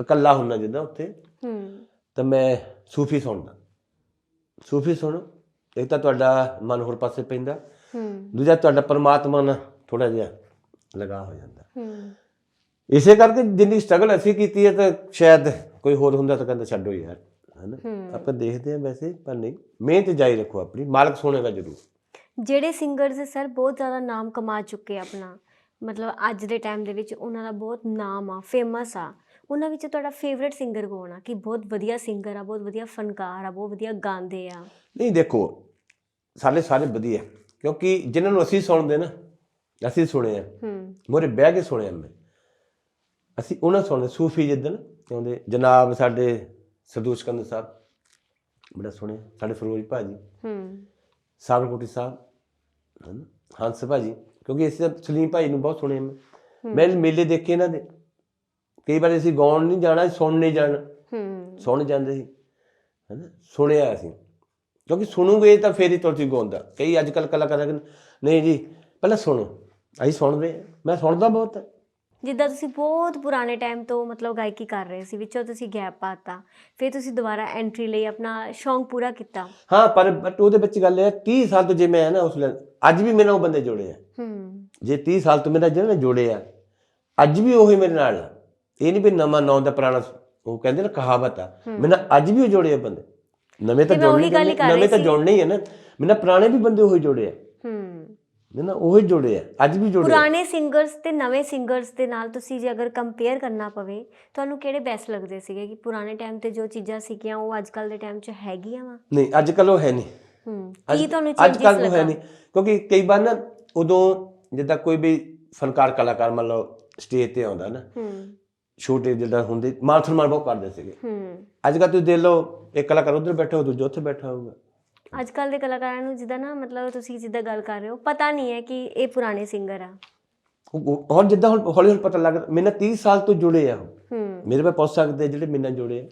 ਇਕੱਲਾ ਹੁੰਨਾ ਜਿੱਦਾਂ ਉੱਥੇ। ਹੂੰ। ਤਾਂ ਮੈਂ ਸੂਫੀ ਸੁਣਦਾ। ਸੂਫੀ ਸੁਣੋ। ਇੱਕ ਤਾਂ ਤੁਹਾਡਾ ਮਨ ਹੋਰ ਪਾਸੇ ਪੈਂਦਾ। ਹੂੰ। ਦੂਜਾ ਤੁਹਾਡਾ ਪਰਮਾਤਮਾ ਨਾਲ ਥੋੜਾ ਜਿਹਾ ਲਗਾ ਹੋ ਜਾਂਦਾ। ਹੂੰ। ਇਸੇ ਕਰਕੇ ਜਿੰਨੀ ਸਟਰਗਲ ਅਸੀਂ ਕੀਤੀ ਹੈ ਤਾਂ ਸ਼ਾਇਦ ਕੋਈ ਹੋਰ ਹੁੰਦਾ ਤਾਂ ਕਹਿੰਦਾ ਛੱਡੋ ਯਾਰ। ਹਨਾ। ਆਪਾਂ ਦੇਖਦੇ ਹਾਂ ਵੈਸੇ ਪਰ ਨਹੀਂ। ਮਿਹਨਤ ਜਾਰੀ ਰੱਖੋ ਆਪਣੀ। ਮਾਲਕ ਸੁਣੇਗਾ ਜ਼ਰੂਰ। ਜਿਹੜੇ ਸਿੰਗਰਸ ਸਰ ਬਹੁਤ ਜ਼ਿਆਦਾ ਨਾਮ ਕਮਾ ਚੁੱਕੇ ਆਪਣਾ। ਮਤਲਬ ਅੱਜ ਦੇ ਟਾਈਮ ਦੇ ਵਿੱਚ ਉਹਨਾਂ ਦਾ ਬਹੁਤ ਨਾਮ ਆ ਫੇਮਸ ਆ। ਉਹਨਾਂ ਵਿੱਚ ਤੁਹਾਡਾ ਫੇਵਰਿਟ ਸਿੰਗਰ ਕੌਣ ਆ? ਕਿ ਬਹੁਤ ਵਧੀਆ ਸਿੰਗਰ ਆ ਬਹੁਤ ਵਧੀਆ ਫਨਕਾਰ ਆ ਬਹੁਤ ਵਧੀਆ ਗਾਉਂਦੇ ਆ। ਨਹੀਂ ਦੇਖੋ ਸਾਡੇ ਸਾਰੇ ਵਧੀਆ। ਕਿਉਂਕਿ ਜਿਨ੍ਹਾਂ ਨੂੰ ਅਸੀਂ ਸੁਣਦੇ ਨਾ ਅਸੀਂ ਸੁਣੇ ਆ। ਹੂੰ। ਮੋਰੇ ਬਹਿ ਕੇ ਸੁਣਿਆ ਮੈਂ। ਅਸੀਂ ਉਹਨਾਂ ਸੁਣਦੇ ਸੂਫੀ ਜਿੱਦਣ ਕਹਿੰਦੇ ਜਨਾਬ ਸਾਡੇ ਸਰਦੂਲ ਸਿਕੰਦਰ ਸਾਹਿਬ ਬੜਾ ਸੁਣਿਆ ਸਾਡੇ ਫਿਰੋਜ਼ ਭਾਜੀ ਹੂੰ। ਸਾਗਰਕੋਟੀ ਸਾਹਿਬ ਹਨਾ? ਹੰਸ ਭਾਜੀ ਕਿਉਂਕਿ ਅਸੀਂ ਸਲੀਮ ਭਾਈ ਨੂੰ ਬਹੁਤ ਸੁਣਿਆ ਮੈਂ ਮੈਂ ਮੇਲੇ ਦੇਖੇ ਇਹਨਾਂ ਦੇ। ਕਈ ਵਾਰ ਅਸੀਂ ਗਾਉਣ ਨਹੀਂ ਜਾਣਾ ਸੁਣਨ ਨਹੀਂ ਜਾਣਾ। ਹੂੰ। ਸੁਣ ਜਾਂਦੇ ਸੀ ਹੈਨਾ? ਸੁਣਿਆ ਅਸੀਂ ਕਿਉਂਕਿ ਸੁਣੂਗੇ ਤਾਂ ਫੇਰ ਹੀ ਤੁਸੀਂ ਗਾਉਂਦਾ। ਕਈ ਅੱਜ ਕੱਲ ਕਲਾਕਾਰ ਨਹੀਂ ਜੀ ਪਹਿਲਾਂ ਸੁਣੋ। ਅਸੀਂ ਸੁਣਦੇ ਹਾਂ। ਮੈਂ ਸੁਣਦਾ ਬਹੁਤ ਹੈ ਜਿੱਦਾਂ ਤੁਸੀਂ ਬਹੁਤ ਪੁਰਾਣੇ ਟਾਈਮ ਤੋਂ ਮਤਲਬ ਗਾਇਕੀ ਕਰ ਰਹੇ ਸੀ ਵਿੱਚੋਂ ਤੁਸੀਂ ਗੈਪ ਪਾਤਾ ਫਿਰ ਤੁਸੀਂ ਦੁਬਾਰਾ ਐਂਟਰੀ ਲਈ ਆਪਣਾ ਸ਼ੌਂਕ ਪੂਰਾ ਕੀਤਾ। ਹਾਂ ਪਰ ਬਟ ਉਹਦੇ ਵਿੱਚ ਗੱਲ ਇਹ ਹੈ 30 ਸਾਲ ਤੋਂ ਜੇ ਮੈਂ ਹੈ ਨਾ ਉਸ ਲਈ ਅੱਜ ਵੀ ਮੇਰੇ ਨਾਲ ਉਹ ਬੰਦੇ ਜੁੜੇ ਆ। ਹੂੰ। ਜੇ 30 ਸਾਲ ਤੋਂ ਮੇਰਾ ਜਿਹੜਾ ਜੁੜੇ ਆ ਅੱਜ ਵੀ ਉਹੀ ਮੇਰੇ ਨਾਲ ਆ। ਇਹ ਨਹੀਂ ਵੀ ਨਵਾਂ ਨੌਂ ਦਾ ਪੁਰਾਣਾ ਉਹ ਕਹਿੰਦੇ ਨਾ ਕਹਾਵਤ ਆ। ਮੇਰੇ ਨਾਲ ਅੱਜ ਵੀ ਉਹ ਜੁੜੇ ਆ ਬੰਦੇ। ਨਵੇਂ ਤਾਂ ਤੇ ਮੈਂ ਉਹੀ ਜੁੜਨੇ ਗੱਲ ਹੀ ਕਰ ਰਹੀ ਨਵੇਂ ਤਾਂ ਸੀ। ਜੁੜਨੇ ਹੀ ਆ ਨਾ। ਮੇਰੇ ਨਾਲ ਪੁਰਾਣੇ ਵੀ ਬੰਦੇ ਉਹੀ ਜੁੜੇ ਆ। ਮੇਰੇ ਨਾਲ ਉਹੀ ਜੁੜੇ ਆ ਅੱਜ ਵੀ ਜੁੜੇ ਆ। ਪੁਰਾਣੇ ਸਿੰਗਰਸ ਤੇ ਨਵੇਂ ਸਿੰਗਰਸ ਦੇ ਨਾਲ ਤੁਸੀਂ ਜੇ ਅਗਰ ਕੰਪੇਅਰ ਕਰਨਾ ਪਵੇ ਤੁਹਾਨੂੰ ਕਿਹੜੇ ਬੈਸਟ ਲੱਗਦੇ ਸੀਗੇ? ਕਿ ਪੁਰਾਣੇ ਟਾਈਮ ਤੇ ਜੋ ਚੀਜ਼ਾਂ ਸੀਗੀਆਂ ਉਹ ਅੱਜ ਕੱਲ ਦੇ ਟਾਈਮ 'ਚ ਹੈਗੀਆਂ ਵਾ? ਨਹੀਂ ਅੱਜ ਕੱਲ ਉਹ ਹੈ ਨਹੀਂ। ਹੂੰ ਅੱਜ- ਕੀ ਤੁਹਾਨੂੰ ਅੱਜ ਚੇਂਜਸ ਕੱਲ ਉਹ ਹੈ ਲੱਗਾ? ਨਹੀਂ। ਕਿਉਂਕਿ ਕਈ ਵਾਰ ਨਾ ਉਦੋਂ ਜਿੱਦਾਂ ਕੋਈ ਵੀ ਫਨਕਾਰ ਕਲਾਕਾਰ ਮੰਨ ਲਓ ਸਟੇਜ ਤੇ ਆਉਂਦਾ ਨਾ ਹੂੰ। ਛੋਟੇ ਜਿੱਦਾਂ ਹੁੰਦੇ ਮਾਨ ਸਨਮਾਨ ਬਹੁਤ ਕਰਦੇ ਸੀਗੇ। ਹੂੰ। ਅੱਜ ਕੱਲ ਤੁਸੀਂ ਦੇਖ ਲਓ ਇੱਕ ਕਲਾਕਾਰ ਉਧਰ ਬੈਠਾ ਹੋ ਦੂਜਾ ਉੱਥੇ ਬੈਠਾ ਹੋਊਗਾ। ਅੱਜ ਕੱਲ ਦੇ ਕਲਾਕਾਰਾਂ ਨੂੰ ਜਿੱਦਾਂ ਨਾ ਮਤਲਬ ਤੁਸੀਂ ਜਿੱਦਾਂ ਗੱਲ ਕਰ ਰਹੇ ਹੋ ਪਤਾ ਨਹੀਂ ਹੈ ਕਿ ਇਹ ਪੁਰਾਣੇ ਸਿੰਗਰ ਆ। ਹੁਣ ਜਿੱਦਾਂ ਹੁਣ ਹੌਲੀ ਹੌਲੀ ਪਤਾ ਲੱਗ ਮੇਰੇ ਨਾਲ 30 ਸਾਲ ਤੋਂ ਜੁੜੇ ਆ ਮੇਰੇ ਬਾਰੇ ਪੁੱਛ ਸਕਦੇ ਜਿਹੜੇ ਮੇਰੇ ਨਾਲ ਜੁੜੇ ਆ।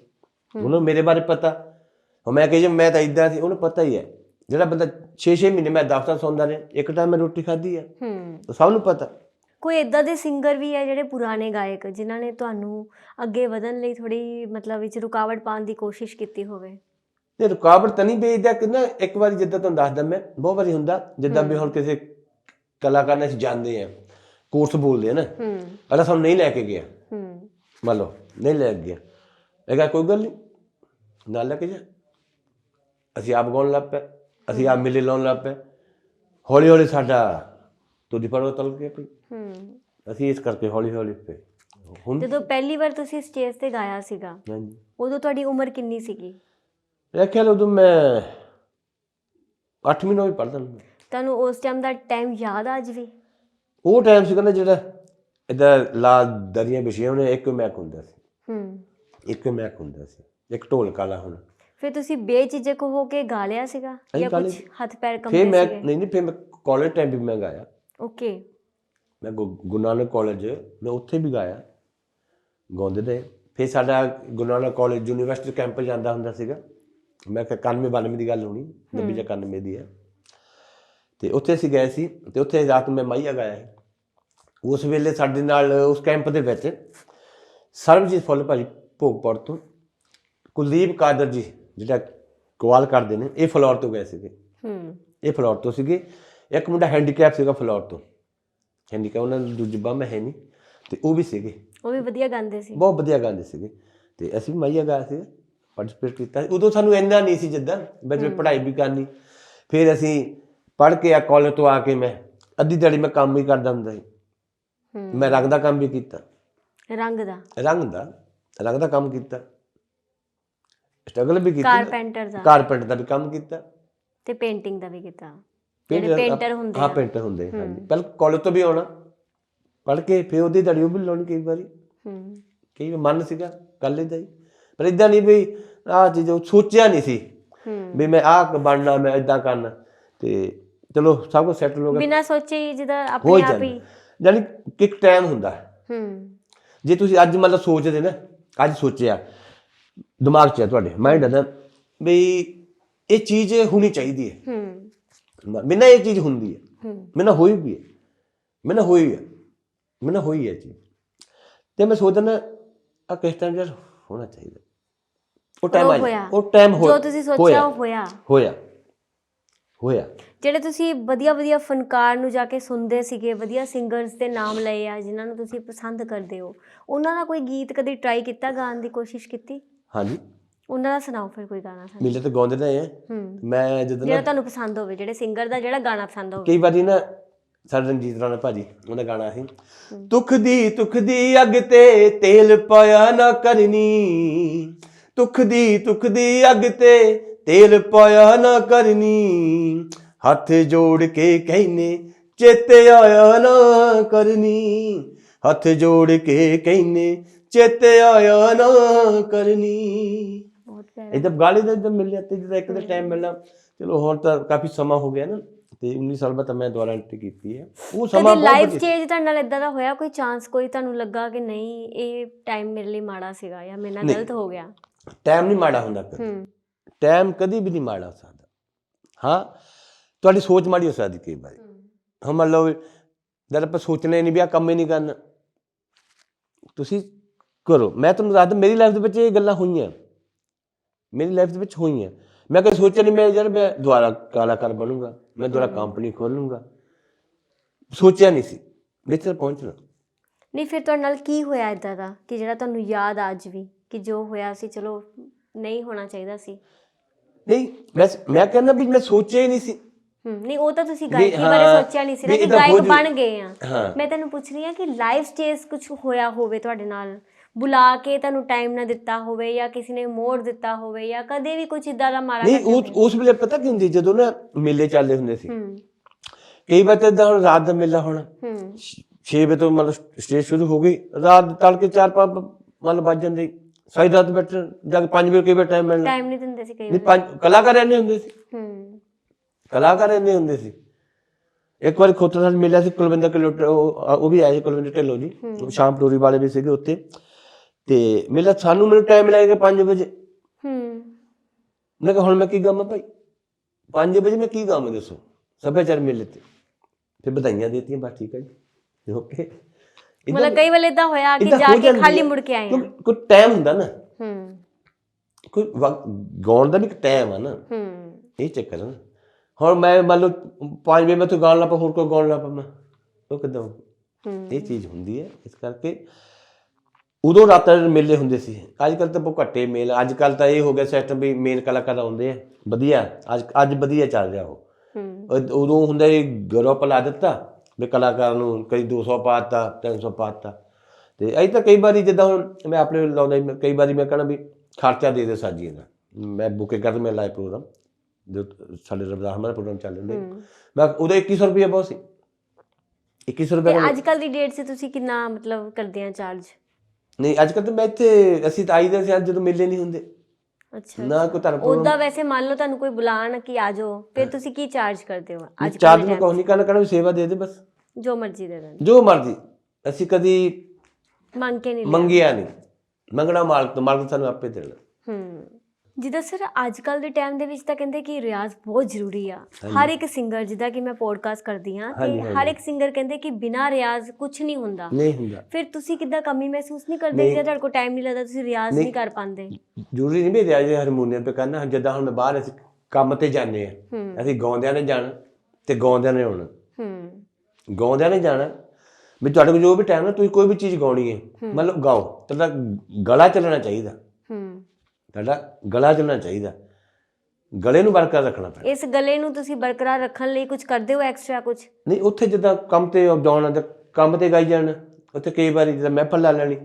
ਉਹਨਾਂ ਨੂੰ ਮੇਰੇ ਬਾਰੇ ਪਤਾ। ਹੁਣ ਮੈਂ ਕਹੀ ਮੈਂ ਤਾਂ ਇਦਾਂ ਸੀ ਉਹਨੂੰ ਪਤਾ ਹੀ ਹੈ। ਜਿਹੜਾ ਬੰਦਾ 6-6 ਮਹੀਨੇ ਮੈਂ ਦਫ਼ਤਰ ਸੌਂਦਾ ਰਿਹਾ ਇੱਕ ਟਾਈਮ ਮੈਂ ਰੋਟੀ ਖਾਧੀ ਆ। ਹੂੰ। ਉਹ ਸਭ ਨੂੰ ਪਤਾ। ਕੋਈ ਇਦਾਂ ਦੇ ਸਿੰਗਰ ਵੀ ਹੈ ਜਿਹੜੇ ਪੁਰਾਣੇ ਗਾਇਕ ਜਿਨ੍ਹਾਂ ਨੇ ਤੁਹਾਨੂੰ ਅੱਗੇ ਵਧਣ ਲਈ ਥੋੜੀ ਮਤਲਬ ਵਿੱਚ ਰੁਕਾਵਟ ਪਾਉਣ ਦੀ ਕੋਸ਼ਿਸ਼ ਕੀਤੀ ਹੋਵੇ? ਇਹ ਰੁਕਾਵਟ ਤਾਂ ਨਹੀਂ ਵੇਚਦਾ ਕਿ ਨਾ ਇੱਕ ਵਾਰੀ ਜਿੱਦਾਂ ਤੁਹਾਨੂੰ ਦੱਸਦਾ ਮੈਂ ਬਹੁਤ ਵਾਰੀ ਹੁੰਦਾ ਜਿੱਦਾਂ ਵੀ ਹੁਣ ਕਿਸੇ ਕਲਾਕਾਰ ਨੇ ਅਸੀਂ ਜਾਂਦੇ ਆ ਕੋਰਸ ਬੋਲਦੇ ਆ ਨਾ ਹੂੰ। ਅਗਲਾ ਸਾਨੂੰ ਨਹੀਂ ਲੈ ਕੇ ਗਿਆ। ਹੂੰ। ਮੰਨ ਲਓ ਨਹੀਂ ਲੈ ਗਿਆ। ਇਹ ਕੋਈ ਗੱਲ ਨਹੀਂ ਨਾਲ ਲੈ ਕੇ ਜਾ। ਅਸੀਂ ਆਪ ਗਾਉਣ ਲੱਗ ਪਏ ਅਸੀਂ ਆਪ ਮਿਲੇ ਲਾਉਣ ਲੱਗ ਪਏ। ਹੌਲੀ ਹੌਲੀ ਸਾਡਾ ਤੁਦੀ ਪਰੋ ਤਲ ਗਿਆ ਕੋਈ। ਹੂੰ। ਅਸੀਂ ਇਸ ਕਰਕੇ ਹੌਲੀ ਹੌਲੀ ਪਏ ਜਦੋਂ ਪਹਿਲੀ ਵਾਰ ਤੁਸੀਂ ਸਟੇਜ ਤੇ ਗਾਇਆ ਸੀਗਾ ਹਾਂਜੀ। ਉਦੋਂ ਤੁਹਾਡੀ ਉਮਰ ਕਿੰਨੀ ਸੀਗੀ? ਇਹ ਖਿਆਲ ਉਦੋਂ ਮੈਂ 8ਵੀਂ ਨੂੰ ਵੀ ਪੜ੍ਹਦਾ ਹੁੰਦਾ ਤੁਹਾਨੂੰ ਉਸ ਟਾਈਮ ਦਾ ਟਾਈਮ ਯਾਦ ਆ ਅੱਜ ਵੀ ਉਹ ਟਾਈਮ ਸੀਗਾ ਨਾ ਜਿਹੜਾ ਇਦਾਂ ਲਾਲ ਦਰੀਆਂ ਵਿਛੀਆਂ ਉਹਨੇ ਇੱਕ ਮੈਕ ਹੁੰਦਾ ਸੀ। ਹੂੰ। ਇੱਕ ਮੈਕ ਹੁੰਦਾ ਸੀ ਇੱਕ ਢੋਲ ਕਾਲਾ ਹੁਣ। ਫਿਰ ਤੁਸੀਂ ਬੇਝਿਜਕ ਹੋ ਕੇ ਗਾ ਲਿਆ ਸੀਗਾ ਅਸੀਂ ਜਾਂ ਗਾ ਕੁਝ ਲਿਆ। ਹੱਥ ਪੈਰ ਫੇਰ ਕੰਬੇ ਮੈਂ ਸੀਗੇ? ਨਹੀਂ ਨਹੀਂ ਫੇਰ ਮੈਂ ਕਾਲਜ ਟਾਈਮ ਵੀ ਮੈਂ ਗਾਇਆ। ਓਕੇ ਮੈਂ ਗੁ- ਗੁਰੂ ਨਾਨਕ ਕਾਲਜ ਮੈਂ ਉੱਥੇ ਵੀ ਗਾਇਆ। ਗਾਉਂਦੇ ਰਹੇ। ਫਿਰ ਸਾਡਾ Guru Nanak college university camp ਜਾਂਦਾ ਹੁੰਦਾ ਸੀਗਾ। ਮੈਂ ਕਿਹਾ 91 92 ਦੀ ਗੱਲ ਹੋਣੀ 90 ਜਾਂ 91 ਦੀ ਹੈ। ਤੇ ਉੱਥੇ ਅਸੀਂ ਗਏ ਸੀ ਤੇ ਉੱਥੇ ਰਾਤ ਨੂੰ ਮੈਂ ਮਾਈਆ ਗਾਇਆ ਸੀ। ਉਸ ਵੇਲੇ ਸਾਡੇ ਨਾਲ ਉਸ ਕੈਂਪ ਦੇ ਵਿੱਚ ਸਰਬਜੀਤ ਫੁੱਲ ਭਾਜੀ ਭੋਗਪੁਰ ਤੋਂ ਕੁਲਦੀਪ ਕਾਦਰ ਜੀ ਜਿਹੜਾ ਕਵਾਲ ਕਰਦੇ ਨੇ ਇਹ ਫਲੋਰ ਤੋਂ ਗਏ ਸੀਗੇ। ਹੂੰ। ਇਹ ਫਲੋਰ ਤੋਂ ਸੀਗੇ। ਇੱਕ ਮੁੰਡਾ ਹੈਂਡੀਕੈਪ ਸੀਗਾ ਫਲੋਰ ਤੋਂ। ਹੈਂਡੀਕੈਪ ਉਹਨਾਂ ਦੀ ਦੂਜੀ ਮੈਂ ਹੈ ਨਹੀਂ ਤੇ ਉਹ ਵੀ ਸੀਗੇ। ਉਹ ਵੀ ਵਧੀਆ ਗਾਉਂਦੇ ਸੀ। ਬਹੁਤ ਵਧੀਆ ਗਾਉਂਦੇ ਸੀਗੇ। ਤੇ ਅਸੀਂ ਮਾਈਆ ਗਾਇਆ ਸੀ ਪਾਰਟਿਸਿਪੇਟ ਕੀਤਾ। ਉਦੋਂ ਸਾਨੂੰ ਇੰਨਾ ਨਹੀਂ ਸੀ ਜਿੱਦਾਂ ਵਿੱਚ ਪੜ੍ਹਾਈ ਵੀ ਕਰਨੀ ਫਿਰ ਅਸੀਂ ਪੜ੍ਹ ਕੇ ਆ ਕਾਲਜ ਤੋਂ ਆ ਕੇ ਮੈਂ ਅੱਧੀ ਦਿਹਾੜੀ ਮੈਂ ਕੰਮ ਹੀ ਕਰਦਾ ਹੁੰਦਾ ਸੀ। ਹੂੰ ਮੈਂ ਰੰਗ ਦਾ ਕੰਮ ਵੀ ਕੀਤਾ। ਰੰਗ ਦਾ? ਰੰਗ ਦਾ ਰੰਗ ਦਾ ਕੰਮ ਕੀਤਾ। ਸਟਰਗਲ ਵੀ ਕੀਤਾ। ਕਾਰਪੈਂਟਰ ਦਾ? ਕਾਰਪੈਂਟਰ ਦਾ ਵੀ ਕੰਮ ਕੀਤਾ। ਤੇ ਪੇਂਟਿੰਗ ਦਾ ਵੀ ਕੀਤਾ। ਜਿਹੜੇ ਪੇਂਟਰ ਹੁੰਦੇ ਹਾਂ ਆ। ਪੇਂਟਰ ਹੁੰਦੇ ਹਾਂਜੀ। ਪਹਿਲਾਂ ਕਾਲਜ ਤੋਂ ਵੀ ਆਉਣਾ। ਪੜ੍ਹ ਕੇ ਫਿਰ ਉਹਦੀ ਦੜੀ ਉਹ ਵੀ ਲਾਉਣੀ ਕਈ ਵਾਰੀ। ਹੂੰ ਕਈ ਵਾਰ ਮਨ ਸੀਗਾ ਕਰ ਲੈਂਦਾ ਹੀ ਪਰ ਇਦਾਂ ਨਹੀਂ ਵੀ ਆਹ ਚੀਜ਼ ਉਹ ਸੋਚਿਆ ਨਹੀਂ ਸੀ ਵੀ ਮੈਂ ਆਹ ਬਣਨਾ ਮੈਂ ਇਦਾਂ ਕਰਨਾ। ਤੇ ਚਲੋ ਸਭ ਕੁਝ ਸੈਟਲ ਹੋ ਗਿਆ। ਬਿਨਾਂ ਸੋਚੇ ਹੀ ਜਿਹਦਾ ਆਪਣੇ ਆਪ ਹੀ। ਯਾਨੀ ਕਿ ਇੱਕ ਟਾਈਮ ਹੁੰਦਾ ਹੈ। ਹੂੰ। ਜੇ ਤੁਸੀਂ ਅੱਜ ਮਤਲਬ ਸੋਚਦੇ ਨਾ ਅੱਜ ਸੋਚਿਆ ਦਿਮਾਗ 'ਚ ਹੈ ਤੁਹਾਡੇ ਮਾਈਂਡ ਹੈ ਵੀ ਇਹ ਚੀਜ਼ ਹੋਣੀ ਚਾਹੀਦੀ ਹੈ। ਹੂੰ। ਮੈਨਾਂ ਇਹ ਚੀਜ਼ ਹੁੰਦੀ ਹੈ। ਹੂੰ। ਮੈਨਾਂ ਹੋਈ ਵੀ ਹੈ। ਮੈਨਾਂ ਹੋਈ ਹੈ। ਮੈਨਾਂ ਹੋਈ ਹੈ ਚੀਜ਼। ਤੇ ਮੈਂ ਸੋਚਦਾ ਨਾ ਆ ਕਿਸ ਟਾਈਮ ਯਾਰ ਹੋਣਾ ਚਾਹੀਦਾ। ਉਹ ਟਾਈਮ ਉਹ ਆ ਹੋਇਆ। ਉਹ ਟਾਈਮ ਹੋ ਜੋ ਤੁਸੀਂ ਸੋਚਿਆ ਉਹ ਹੋਇਆ। ਹੋਇਆ। ਹੋਇਆ। ਜਿਹੜੇ ਤੁਸੀਂ ਵਧੀਆ ਵਧੀਆ ਫਨਕਾਰ ਨੂੰ ਜਾ ਕੇ ਸੁਣਦੇ ਸੀਗੇ ਵਧੀਆ ਸਿੰਗਰਸ ਦੇ ਨਾਮ ਲਏ ਆ ਜਿਨ੍ਹਾਂ ਨੂੰ ਤੁਸੀਂ ਪਸੰਦ ਕਰਦੇ ਹੋ ਉਹਨਾਂ ਦਾ ਕੋਈ ਗੀਤ ਕਦੇ ਟਰਾਈ ਕੀਤਾ ਗਾਣ ਦੀ ਕੋਸ਼ਿਸ਼ ਕੀਤੀ? ਹਾਂਜੀ। ਉਹਨਾਂ ਦਾ ਸੁਣਾਓ ਫਿਰ ਕੋਈ ਗਾਣਾ ਸਾਨੂੰ। ਮੇਲੇ ਤੇ ਗਾਉਂਦੇ ਹੂੰ। ਮੈਂ ਜਦੋਂ ਜਿਹੜਾ ਨਾ ਤੁਹਾਨੂੰ ਪਸੰਦ ਹੋਵੇ ਜਿਹੜੇ ਸਿੰਗਰ ਦਾ ਜਿਹੜਾ ਗਾਣਾ ਪਸੰਦ ਹੋਵੇ। ਕਈ ਵਾਰੀ ਨਾ ਸਾਡਾ ਰਣਜੀਤ ਰਾਣਾ ਭਾਜੀ ਉਹਦਾ ਗਾਣਾ ਸੀ। ਤੁਖ ਦੀ ਤੁਖ ਦੀ ਅੱਗ ਤੇ ਤੇਲ ਪਾਇਆ ਨਾ ਕਰਨੀ। ਤੁਖ ਦੀ ਤੁਖ ਦੀ ਅੱਗ ਤੇ ਤੇਲ ਪਾਇਆ ਨਾ ਕਰਨੀ। ਹੱਥ ਜੋੜ ਕੇ ਕਹਿੰਨੇ ਚੇਤੇ ਆਇਆ ਨਾ ਕਰਨੀ। ਹੱਥ ਜੋੜ ਕੇ ਕਹਿੰਨੇ ਚੇਤੇ ਆਇਆ ਨਾ ਕਰਨੀ। ਬਹੁਤ ਪਿਆਰਾ। ਇਦਾਂ ਗਾਲੀ ਦਾ ਇਦਾਂ ਮਿਲ ਜਾਂਦੇ ਜਦੋਂ ਇੱਕ ਦਾ ਟਾਈਮ ਮਿਲਣਾ। ਚਲੋ ਹੁਣ ਤਾਂ ਕਾਫੀ ਸਮਾਂ ਹੋ ਗਿਆ ਨਾ। ਤੇ 19 ਸਾਲ ਬਾਅਦ ਤਾਂ ਮੈਂ ਦੁਬਾਰਾ ਐਂਟਰੀ ਕੀਤੀ ਹੈ। ਉਹ ਸਮਾਂ ਬਹੁਤ ਲਾਈਫ ਚੇਂਜ ਤੁਹਾਡੇ ਨਾਲ ਇਦਾਂ ਦਾ ਹੋਇਆ? ਕੋਈ ਚਾਂਸ ਕੋਈ ਤੁਹਾਨੂੰ ਲੱਗਾ ਕਿ ਨਹੀਂ ਇਹ ਟਾਈਮ ਮੇਰੇ ਲਈ ਮਾੜਾ ਸੀਗਾ ਜਾਂ ਮੇਰੇ ਨਾਲ। ਗਲਤ ਹੋ ਗਿਆ? ਟਾਈਮ ਨਹੀਂ ਮਾੜਾ ਹੁੰਦਾ ਕਦੇ। ਹੂੰ। ਟਾਈਮ ਕਦੀ ਵੀ ਨਹੀਂ ਮਾੜਾ ਹੋ ਸਕਦਾ। ਹਾਂ ਤੁਹਾਡੀ ਸੋਚ ਮਾੜੀ ਹੋ ਸਕਦੀ ਕਈ ਵਾਰੀ। ਹਾਂ। ਮੰਨ ਲਓ ਜਦ ਆਪਾਂ ਸੋਚਣੇ ਨਹੀਂ ਵੀ ਆ ਕੰਮ ਹੀ ਨਹੀਂ ਕਰਨਾ। ਤੁਸੀਂ ਕਰੋ। ਮੈਂ ਤੁਹਾਨੂੰ ਦੱਸਦਾ ਮੇਰੀ ਲਾਈਫ ਦੇ ਵਿੱਚ ਇਹ ਗੱਲਾਂ ਹੋਈਆਂ। ਮੇਰੀ ਲਾਈਫ ਦੇ ਵਿੱਚ ਹੋਈਆਂ। ਮੈਂ ਕਦੇ ਸੋਚਿਆ ਨਹੀਂ ਮੈਂ ਯਾਰ ਮੈਂ ਦੁਬਾਰਾ ਕਲਾਕਾਰ ਬਣੂੰਗਾ ਮੈਂ ਦੁਬਾਰਾ ਕੰਪਨੀ ਖੋਲੂੰਗਾ। ਸੋਚਿਆ ਨਹੀਂ ਸੀ ਵਿੱਚ ਪਹੁੰਚਣਾ ਨਹੀਂ ਫਿਰ ਤੁਹਾਡੇ ਨਾਲ ਕੀ ਹੋਇਆ ਇਦਾਂ ਦਾ ਕਿ ਜਿਹੜਾ ਤੁਹਾਨੂੰ ਯਾਦ ਆ ਅੱਜ ਵੀ ਕਿ ਜੋ ਹੋਇਆ ਸੀ ਚਲੋ ਨਹੀਂ ਹੋਣਾ ਚਾਹੀਦਾ ਸੀ? ਨਹੀਂ ਮੈਂ ਮੈਂ ਕਹਿੰਦਾ ਵੀ ਮੈਂ ਸੋਚਿਆ ਹੀ ਨਹੀਂ ਸੀ। ਹੂੰ ਨਹੀਂ ਉਹ ਤਾਂ ਤੁਸੀਂ ਗਾਇਕੀ ਬਾਰੇ ਸੋਚਿਆ ਨਹੀਂ ਸੀ ਨਾ ਕਿ ਗਾਇਕ ਬਣ ਗਏ ਆ। ਮੈਂ ਤੈਨੂੰ ਪੁੱਛ ਰਹੀ ਹਾਂ ਕਿ ਲਾਈਫ ਸਟੇਜ ਕੁਝ ਹੋਇਆ ਹੋਵੇ ਤੁਹਾਡੇ ਨਾਲ ਬੁਲਾ ਕੇ ਤੁਹਾਨੂੰ ਟਾਈਮ ਨਾ ਦਿੱਤਾ ਹੋਵੇ ਜਾਂ ਕਿਸੇ ਨੇ ਮੋੜ ਦਿੱਤਾ ਹੋਵੇ ਜਾਂ ਕਦੇ ਵੀ ਕੁਝ ਇਦਾਂ ਦਾ ਮਾਰਾ ਨਹੀਂ ਉਸ? ਉਸ ਵੇਲੇ ਪਤਾ ਕੀ ਹੁੰਦੀ ਜਦੋਂ ਨਾ ਮੇਲੇ ਚੱਲਦੇ ਹੁੰਦੇ ਸੀ। ਹੂੰ। ਕਈ ਵਾਰ ਤਾਂ ਏਦਾਂ ਹੁਣ ਰਾਤ ਦਾ ਮੇਲਾ ਹੋਣਾ। ਹੂੰ। 6 ਵਜੇ ਤੋਂ ਮਤਲਬ ਸਟੇਜ ਸ਼ੁਰੂ ਹੋ ਗਈ। ਰਾਤ ਤੜਕੇ 4 5 ਮਤਲਬ ਵੱਜ ਜਾਂਦੇ। ਸਾਰੀ ਰਾਤ ਬੈਠ ਜਾ ਕੇ 5 ਵਜੇ ਕਈ ਵਾਰ ਟਾਈਮ ਮਿਲਣਾ। ਟਾਈਮ ਨਹੀਂ ਦਿੰਦੇ ਸੀ ਕਈ ਨਹੀਂ ਵਾਰ। ਪੰਜ ਕਲਾਕਾਰ ਇੰਨੇ ਹੁੰਦੇ ਸੀ। ਹੂੰ। ਕਲਾਕਾਰ ਇੰਨੇ ਹੁੰਦੇ ਸੀ। ਇੱਕ ਵਾਰ ਖੋਤਰ ਨਾਲ ਮਿਲਿਆ ਸੀ ਕੁਲਵਿੰਦਰ ਕਿਲੋਟ ਉਹ ਉਹ ਵੀ ਆਏ ਸੀ ਕੁਲਵਿੰਦਰ ਢਿੱਲੋਂ ਜੀ। ਸ਼ਾਮ ਟੋਰੀ ਵਾਲੇ ਵੀ ਸੀਗੇ ਉੱਥੇ। ਤੇ ਮਿਲਿਆ ਸਾਨੂੰ ਮੈਨੂੰ ਟਾਈਮ ਲੱਗੇਗਾ 5 ਵਜੇ। ਹੂੰ। ਮੈਂ ਕਿਹਾ ਹੁਣ ਮੈਂ ਕੀ ਗਾਵਾਂ ਭਾਈ? 5 ਵਜੇ ਮੈਂ ਕੀ ਗਾਵਾਂ ਦੱਸੋ? ਸੱਭਿਆਚਾਰ ਮੇਲੇ ਤੇ। ਫਿਰ ਵਧਾਈਆਂ ਦੇਤੀਆਂ ਬਸ ਠੀਕ ਹੈ ਜੀ। ਓਕੇ। ਮਤਲਬ ਕਈ ਵਾਰ ਇਦਾਂ ਹੋਇਆ ਕਿ ਜਾ ਕੇ ਖਾਲੀ। ਮੁੜ ਕੇ ਆਏ ਕੋਈ ਟਾਈਮ ਹੁੰਦਾ ਨਾ। ਹੂੰ। ਕੋਈ ਗਾਉਣ ਦਾ ਵੀ ਇੱਕ ਟਾਈਮ ਆ ਨਾ। ਹੂੰ। ਇਹ ਚੱਕਰ ਨਾ। ਹੁਣ ਮੈਂ ਮੰਨ ਲਓ 5 ਵਜੇ ਮੈਂ ਤੋਂ ਗਾਉਣ ਲੱਪਾ ਹੋਰ ਕੋਈ ਗਾਉਣ ਲੱਪਾ ਮੈਂ। ਉਹ ਕਿਦਾਂ ਹੂੰ ਇਹ ਚੀਜ਼ ਹੁੰਦੀ ਹੈ ਇਸ ਕਰਕੇ ਉਦੋਂ ਰਾਤਾਂ ਦੇ ਮੇਲੇ ਹੁੰਦੇ ਸੀ। ਅੱਜ ਕੱਲ ਤਾਂ ਬਹੁਤ ਘੱਟੇ ਮੇਲ ਅੱਜ ਕੱਲ ਤਾਂ ਇਹ ਹੋ ਗਿਆ ਸਿਸਟਮ ਵੀ ਮੇਨ ਕਲਾਕਾਰ ਆਉਂਦੇ ਆ। ਵਧੀਆ ਅੱਜ ਅੱਜ ਵਧੀਆ ਚੱਲ ਰਿਹਾ ਉਹ। ਉਦ- ਹੁੰਦਾ ਇਹ ਗਰੁੱਪ ਲਾ ਦਿੱਤਾ ਵੀ ਕਲਾਕਾਰ ਨੂੰ ਕਈ 200 ਪਾਤਾ 300 ਪਾਤਾ ਤੇ ਅਈ ਤਾਂ ਕਈ ਵਾਰੀ ਜਿੱਦਾਂ ਹੁਣ ਮੈਂ ਆਪਣੇ ਲਾਉਂਦਾ ਸੀ, ਕਈ ਵਾਰੀ ਮੈਂ ਕਹਣਾ ਵੀ ਖਰਚਾ ਦੇ ਦੇ ਸਾਜੀ ਦਾ ਮੈਂ ਬੁਕੇ ਕਰ ਮੈਂ ਲਾਈਵ ਪ੍ਰੋਗਰਾਮ ਜੋ ਸਾਡੇ ਰਬਦਾ ਹਮਾਰਾ ਪ੍ਰੋਗਰਾਮ ਚੱਲ ਰਿਹਾ ਮੈਂ ਉਹਦਾ 2100 ਰੁਪਏ ਬਹੁਤ ਸੀ। 2100 ਰੁਪਏ ਅੱਜ ਕੱਲ ਦੀ ਡੇਟ 'ਚ ਤੁਸੀਂ ਕਿੰਨਾ ਮਤਲਬ ਕਰਦੇ ਆ ਚਾਰਜ ਨਹੀਂ ਅੱਜ ਕੱਲ੍ਹ ਤਾਂ ਮੈਂ ਇੱਥੇ ਅਸੀਂ ਤਾਂ ਆਈਦੇ ਸੀ ਅੱਜ ਜਦੋਂ ਮੇਲੇ ਨਹੀਂ ਹੁੰਦੇ। ਅੱਛਾ ਨਾ ਕੋਈ ਧਰਮ ਪ੍ਰੋਗਰਾਮ ਉਦਾਂ ਵੈਸੇ ਮੰਨ ਲਓ ਤੁਹਾਨੂੰ ਕੋਈ ਬੁਲਾਣ ਕਿ ਆ ਜਾਓ ਫਿਰ ਤੁਸੀਂ ਕੀ ਚਾਰਜ ਕਰਦੇ ਹੋ ਅੱਜ ਚਾਰ ਕੱਲ ਦਿਨ ਕੋਈ ਨਹੀਂ ਕਰਨਾ ਵੀ ਸੇਵਾ ਦੇ ਦੇ ਬਸ। ਜੋ ਮਰਜ਼ੀ ਦੇ ਦੇਣ। ਜੋ ਮਰਜ਼ੀ। ਅਸੀਂ ਕਦੀ ਮੰਗ ਕੇ ਨਹੀਂ। ਮੰਗਿਆ ਨਹੀਂ। ਮੰਗਣਾ ਮਾਲਕ ਤੋਂ ਮਾਲਕ ਸਾਨੂੰ ਆਪੇ ਦੇਣਾ। ਜਿੱਦਾਂ ਸਰ ਅੱਜ ਕੱਲ ਦੇ ਟਾਈਮ ਦੇ ਵਿੱਚ ਤਾਂ ਕਹਿੰਦੇ ਕਿ ਰਿਆਜ਼ ਬਹੁਤ ਜ਼ਰੂਰੀ ਆ। ਹਰ ਇੱਕ ਸਿੰਗਰ ਜਿੱਦਾਂ ਕਿ ਮੈਂ ਪੋਡਕਾਸਟ ਕਰਦੀ ਹਾਂਜੀ, ਤੇ। ਹਰ ਇੱਕ ਸਿੰਗਰ ਕਹਿੰਦੇ ਕਿ ਬਿਨਾ ਰਿਆਜ਼ ਕੁਝ ਨਹੀਂ ਹੁੰਦਾ। ਨਹੀਂ ਹੁੰਦਾ। ਫਿਰ ਤੁਸੀਂ ਕਿੱਦਾਂ ਕਮੀ ਮਹਿਸੂਸ ਨਹੀਂ ਕਰਦੇ। ਜੇ ਤੁਹਾਡੇ ਕੋਲ ਟਾਈਮ ਨਹੀਂ ਲੱਗਦਾ ਤੁਸੀਂ ਰਿਆਜ਼ ਨਹੀਂ। ਕਰ ਪਾਉਂਦੇ? ਜ਼ਰੂਰੀ ਨਹੀਂ ਵੀ ਰਿਆਜ਼ ਹਾਰਮੋਨੀਅਮ ਤੇ ਕਰਨਾ। ਜਿੱਦਾਂ ਹੁਣ ਬਾਹਰ ਅਸੀਂ ਕੰਮ ਤੇ ਜਾਂਦੇ ਆ ਅਸੀਂ ਗਾਉਂਦਿਆਂ ਨੇ ਜਾਣਾ ਤੇ ਗਾਉਂਦਿਆਂ ਨੇ ਆਉਣਾ। ਹੂੰ। ਗਾਉਂਦਿਆਂ ਨੇ ਜਾਣਾ ਵੀ ਤੁਹਾਡੇ ਕੋਲ ਜੋ ਵੀ ਟਾਈਮ ਹੈ ਤੁਸੀਂ ਕੋਈ ਵੀ ਚੀਜ਼ ਗਾਉਣੀ ਹੈ। ਮਤਲਬ ਗਾਓ। ਤੁਹਾਡਾ ਗਲਾ ਚੱਲਣਾ ਚਾਹੀਦਾ। ਤੁਹਾਡਾ ਗਲਾ ਚੱਲਣਾ ਚਾਹੀਦਾ। ਗਲੇ ਨੂੰ ਬਰਕਰਾਰ ਰੱਖਣਾ ਪੈਣਾ। ਇਸ ਗਲੇ ਨੂੰ ਤੁਸੀਂ ਬਰਕਰਾਰ ਰੱਖਣ ਲਈ ਕੁਝ ਕਰਦੇ ਹੋ ਐਕਸਟਰਾ ਕੁਝ ਨਹੀਂ ਉੱਥੇ ਜਿੱਦਾਂ ਕੰਮ ਤੇ ਜਾਣਾ ਤੇ ਕੰਮ ਤੇ ਗਾਈ ਜਾਣਾ। ਉੱਥੇ ਕਈ ਵਾਰੀ ਜਿੱਦਾਂ ਮਹਿਫਲ ਲਾ ਲੈਣੀ